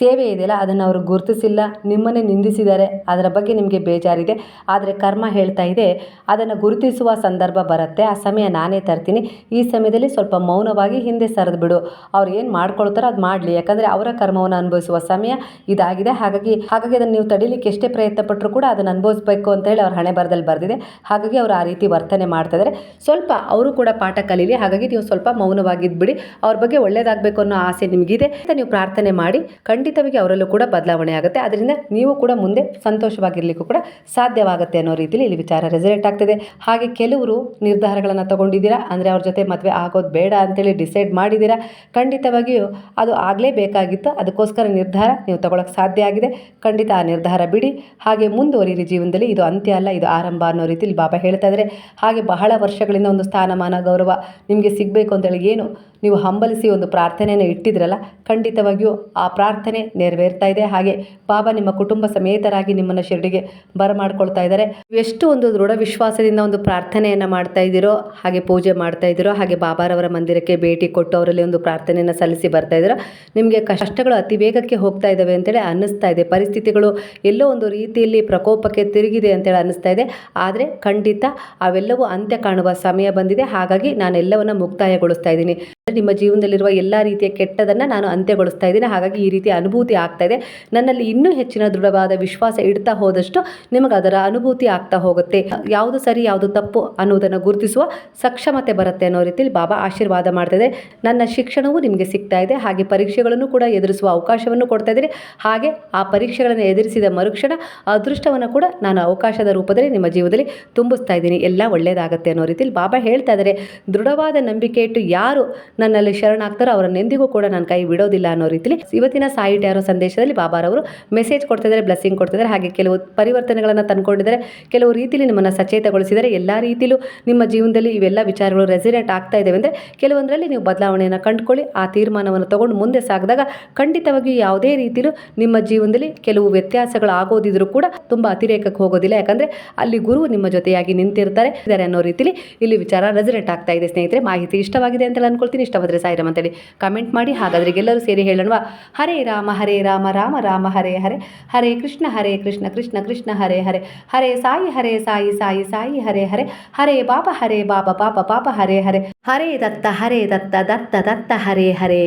ಸೇವೆ ಇದೆಯಲ್ಲ, ಅದನ್ನು ಅವರು ಗುರುತಿಸಿಲ್ಲ, ನಿಮ್ಮನ್ನೇ ನಿಂದಿಸಿದ್ದಾರೆ, ಅದರ ಬಗ್ಗೆ ನಿಮಗೆ ಬೇಜಾರಿದೆ, ಆದರೆ ಕರ್ಮ ಹೇಳ್ತಾ ಇದೆ, ಅದನ್ನು ಗುರುತಿಸುವ ಸಂದರ್ಭ ಬರುತ್ತೆ, ಆ ಸಮಯ ನಾನೇ ತರ್ತೀನಿ, ಈ ಸಮಯದಲ್ಲಿ ಸ್ವಲ್ಪ ಮೌನವಾಗಿ ಹಿಂದೆ ಸರಿದು ಬಿಡು, ಅವ್ರು ಏನು ಮಾಡ್ಕೊಳ್ತಾರೋ ಅದು ಮಾಡಲಿ, ಯಾಕಂದರೆ ಅವರ ಕರ್ಮವನ್ನು ಅನುಭವಿಸುವ ಸಮಯ ಇದಾಗಿದೆ, ಹಾಗಾಗಿ ಹಾಗಾಗಿ ಅದನ್ನು ನೀವು ತಡಿಲಿಕ್ಕೆ ಎಷ್ಟೇ ಪ್ರಯತ್ನ ಪಟ್ಟರು ಕೂಡ ಅದನ್ನು ಅನುಭವಿಸಬೇಕು ಅಂತ ಹೇಳಿ ಅವ್ರ ಹಣೆ ಬರದಲ್ಲಿ ಬರೆದಿದೆ, ಹಾಗಾಗಿ ಅವರು ಆ ರೀತಿ ವರ್ತನೆ ಮಾಡ್ತಾ ಇದ್ದಾರೆ ಸ್ವಲ್ಪ ಅವರು ಕೂಡ ಪಾಠ ಕಲೀಲಿ, ಹಾಗಾಗಿ ನೀವು ಸ್ವಲ್ಪ ಮೌನವಾಗಿದ್ಬಿಡಿ, ಅವ್ರ ಬಗ್ಗೆ ಒಳ್ಳೇದಾಗಬೇಕು ಅನ್ನೋ ಆಸೆ ನಿಮಗಿದೆ ಅಂತ ನೀವು ಪ್ರಾರ್ಥನೆ ಮಾಡಿ ಖಂಡಿತವಾಗಿ ಅವರಲ್ಲೂ ಕೂಡ ಬದಲಾವಣೆ ಆಗುತ್ತೆ. ಅದರಿಂದ ನೀವು ಕೂಡ ಮುಂದೆ ಸಂತೋಷವಾಗಿರಲಿಕ್ಕೂ ಕೂಡ ಸಾಧ್ಯವಾಗುತ್ತೆ ಅನ್ನೋ ರೀತಿಯಲ್ಲಿ ಇಲ್ಲಿ ವಿಚಾರ ರೆಸಲ್ಟ್ ಆಗ್ತಿದೆ. ಹಾಗೆ ಕೆಲವರು ನಿರ್ಧಾರಗಳನ್ನು ತಗೊಂಡಿದ್ದೀರಾ? ಅಂದರೆ ಅವ್ರ ಜೊತೆ ಮದುವೆ ಆಗೋದು ಬೇಡ ಅಂತೇಳಿ ಡಿಸೈಡ್ ಮಾಡಿದ್ದೀರಾ? ಖಂಡಿತವಾಗಿಯೂ ಅದು ಆಗಲೇಬೇಕಾಗಿತ್ತು. ಅದಕ್ಕೋಸ್ಕರ ನಿರ್ಧಾರ ನೀವು ತಗೊಳಕ್ಕೆ ಸಾಧ್ಯ ಆಗಿದೆ. ಖಂಡಿತ ಆ ನಿರ್ಧಾರ ಬಿಡಿ. ಹಾಗೆ ಮುಂದುವರಿಯಿರಿ ಜೀವನದಲ್ಲಿ. ಇದು ಅಂತ್ಯ ಅಲ್ಲ, ಇದು ಆರಂಭ ಅನ್ನೋ ರೀತಿಯಲ್ಲಿ ಬಾಬಾ ಹೇಳ್ತಾ ಇದ್ದಾರೆ ಹಾಗೆ ಬಹಳ ವರ್ಷಗಳಿಂದ ಒಂದು ಸ್ಥಾನಮಾನ ಗೌರವ ನಿಮಗೆ ಸಿಗಬೇಕು ಅಂತೇಳಿ ಏನು ನೀವು ಹಂಬಲಿಸಿ ಒಂದು ಪ್ರಾರ್ಥನೆಯನ್ನು ಇಟ್ಟಿದ್ರಲ್ಲ, ಖಂಡಿತವಾಗಿಯೂ ಆ ಪ್ರಾರ್ಥನೆ ನೆರವೇರ್ತಾ ಇದೆ. ಹಾಗೆ ಬಾಬಾ ನಿಮ್ಮ ಕುಟುಂಬ ಸಮೇತರಾಗಿ ನಿಮ್ಮನ್ನು ಶಿರಡಿಗೆ ಬರಮಾಡ್ಕೊಳ್ತಾ ಇದ್ದಾರೆ. ಎಷ್ಟು ಒಂದು ದೃಢ ವಿಶ್ವಾಸದಿಂದ ಒಂದು ಪ್ರಾರ್ಥನೆಯನ್ನು ಮಾಡ್ತಾ ಇದ್ದೀರೋ, ಹಾಗೆ ಪೂಜೆ ಮಾಡ್ತಾ ಇದ್ದೀರೋ, ಹಾಗೆ ಬಾಬಾರವರ ಮಂದಿರಕ್ಕೆ ಭೇಟಿ ಕೊಟ್ಟು ಅವರಲ್ಲಿ ಒಂದು ಪ್ರಾರ್ಥನೆಯನ್ನು ಸಲ್ಲಿಸಿ ಬರ್ತಾ ಇದ್ದೀರೋ, ನಿಮಗೆ ಕಷ್ಟಗಳು ಅತಿ ವೇಗಕ್ಕೆ ಹೋಗ್ತಾ ಇದ್ದಾವೆ ಅಂತೇಳಿ ಅನ್ನಿಸ್ತಾ ಇದೆ. ಪರಿಸ್ಥಿತಿಗಳು ಎಲ್ಲೋ ಒಂದು ರೀತಿಯಲ್ಲಿ ಪ್ರಕೋಪಕ್ಕೆ ತಿರುಗಿದೆ ಅಂತೇಳಿ ಅನ್ನಿಸ್ತಾ ಇದೆ. ಆದರೆ ಖಂಡಿತ ಅವೆಲ್ಲವೂ ಅಂತ್ಯ ಕಾಣುವ ಸಮಯ ಬಂದಿದೆ. ಹಾಗಾಗಿ ನಾನೆಲ್ಲವನ್ನು ಮುಕ್ತಾಯಗೊಳಿಸ್ತಾ ಇದ್ದೀನಿ. ನಿಮ್ಮ ಜೀವನದಲ್ಲಿರುವ ಎಲ್ಲ ರೀತಿಯ ಕೆಟ್ಟದನ್ನು ನಾನು ಅಂತ್ಯಗೊಳಿಸ್ತಾ ಇದ್ದೀನಿ. ಹಾಗಾಗಿ ಈ ರೀತಿ ಅನುಭೂತಿ ಆಗ್ತಾ ಇದೆ. ನನ್ನಲ್ಲಿ ಇನ್ನೂ ಹೆಚ್ಚಿನ ದೃಢವಾದ ವಿಶ್ವಾಸ ಇಡ್ತಾ ಹೋದಷ್ಟು ನಿಮಗೆ ಅದರ ಅನುಭೂತಿ ಆಗ್ತಾ ಹೋಗುತ್ತೆ. ಯಾವುದು ಸರಿ, ಯಾವುದು ತಪ್ಪು ಅನ್ನೋದನ್ನು ಗುರುತಿಸುವ ಸಕ್ಷಮತೆ ಬರುತ್ತೆ ಅನ್ನೋ ರೀತಿಯಲ್ಲಿ ಬಾಬಾ ಆಶೀರ್ವಾದ ಮಾಡ್ತಾ ಇದೆ ನನ್ನ ಶಿಕ್ಷಣವೂ ನಿಮಗೆ ಸಿಗ್ತಾ ಇದೆ. ಹಾಗೆ ಪರೀಕ್ಷೆಗಳನ್ನು ಕೂಡ ಎದುರಿಸುವ ಅವಕಾಶವನ್ನು ಕೊಡ್ತಾ ಇದ್ದೀರಿ. ಹಾಗೆ ಆ ಪರೀಕ್ಷೆಗಳನ್ನು ಎದುರಿಸಿದ ಮರುಕ್ಷಣ ಅದೃಷ್ಟವನ್ನು ಕೂಡ ನಾನು ಅವಕಾಶದ ರೂಪದಲ್ಲಿ ನಿಮ್ಮ ಜೀವನದಲ್ಲಿ ತುಂಬಿಸ್ತಾ ಇದ್ದೀನಿ. ಎಲ್ಲ ಒಳ್ಳೆಯದಾಗುತ್ತೆ ಅನ್ನೋ ರೀತಿಯಲ್ಲಿ ಬಾಬಾ ಹೇಳ್ತಾ ಇದ್ದಾರೆ. ದೃಢವಾದ ನಂಬಿಕೆ ಇಟ್ಟು ಯಾರು ನನ್ನಲ್ಲಿ ಶರಣಾಗ್ತಾರೋ ಅವರನ್ನೆಂದಿಗೂ ಕೂಡ ನಾನು ಕೈ ಬಿಡೋದಿಲ್ಲ ಅನ್ನೋ ರೀತಿಲಿ ಇವತ್ತಿನ ಸಾಯಿ ಟ್ಯಾರೋ ಸಂದೇಶದಲ್ಲಿ ಬಾಬಾರವರು ಮೆಸೇಜ್ ಕೊಡ್ತಿದ್ದಾರೆ ಬ್ಲೆಸ್ಸಿಂಗ್ ಕೊಡ್ತಿದ್ದಾರೆ. ಹಾಗೆ ಕೆಲವು ಪರಿವರ್ತನೆಗಳನ್ನು ತಂದುಕೊಂಡಿದ್ದಾರೆ. ಕೆಲವು ರೀತಿಯಲ್ಲಿ ನಿಮ್ಮನ್ನು ಸಚೇತಗೊಳಿಸಿದರೆ ಎಲ್ಲ ರೀತಿಯಲ್ಲೂ ನಿಮ್ಮ ಜೀವನದಲ್ಲಿ ಇವೆಲ್ಲ ವಿಚಾರಗಳು ರೆಸಿಡೆಂಟ್ ಆಗ್ತಾ ಇದ್ದಾವೆ ಅಂದರೆ ಕೆಲವೊಂದರಲ್ಲಿ ನೀವು ಬದಲಾವಣೆಯನ್ನು ಕಂಡುಕೊಳ್ಳಿ, ಆ ತೀರ್ಮಾನವನ್ನು ತಗೊಂಡು ಮುಂದೆ ಸಾಗಿದಾಗ ಖಂಡಿತವಾಗಿಯೂ ಯಾವುದೇ ರೀತಿಯಲ್ಲೂ ನಿಮ್ಮ ಜೀವನದಲ್ಲಿ ಕೆಲವು ವ್ಯತ್ಯಾಸಗಳು ಆಗೋದಿದ್ರು ಕೂಡ ತುಂಬ ಅತಿರೇಕಕ್ಕೆ ಹೋಗೋದಿಲ್ಲ. ಯಾಕಂದರೆ ಅಲ್ಲಿ ಗುರು ನಿಮ್ಮ ಜೊತೆಯಾಗಿ ನಿಂತಿರ್ತಾರೆ ಅನ್ನೋ ರೀತಿಲಿ ಇಲ್ಲಿ ವಿಚಾರ ರೆಸಿಡೆಂಟ್ ಆಗ್ತಾ ಇದೆ. ಸ್ನೇಹಿತರೆ, ಮಾಹಿತಿ ಇಷ್ಟವಾಗಿದೆ ಅಂತ ಅನ್ಕೊಳ್ತೀನಿ. ಇಷ್ಟವಾದರೆ ಸಾಯಿರಾಮ್ ಅಂತೇಳಿ ಕಮೆಂಟ್ ಮಾಡಿ, ಹಾಗಾದ್ರೆ ಎಲ್ಲರೂ ಸೇರಿ ಹೇಳೋಣ ಹರೇ ರಾಮ ಹರೇ ರಾಮ ರಾಮ ರಾಮ, ಹರೇ ಹರೇ. ಹರೇ ಕೃಷ್ಣ ಹರೇ ಕೃಷ್ಣ ಕೃಷ್ಣ ಕೃಷ್ಣ, ಹರೇ ಹರೇ. ಹರೇ ಸಾಯಿ ಹರೇ ಸಾಯಿ ಸಾಯಿ ಸಾಯಿ, ಹರೇ ಹರೇ. ಹರೇ ಬಾಬಾ ಹರೇ ಬಾಬಾ ಪಾಪ ಪಾಪ, ಹರೇ ಹರೇ. ಹರೇ ದತ್ತ ಹರೇ ದತ್ತ ದತ್ತ ದತ್ತ, ಹರೇ ಹರೇ.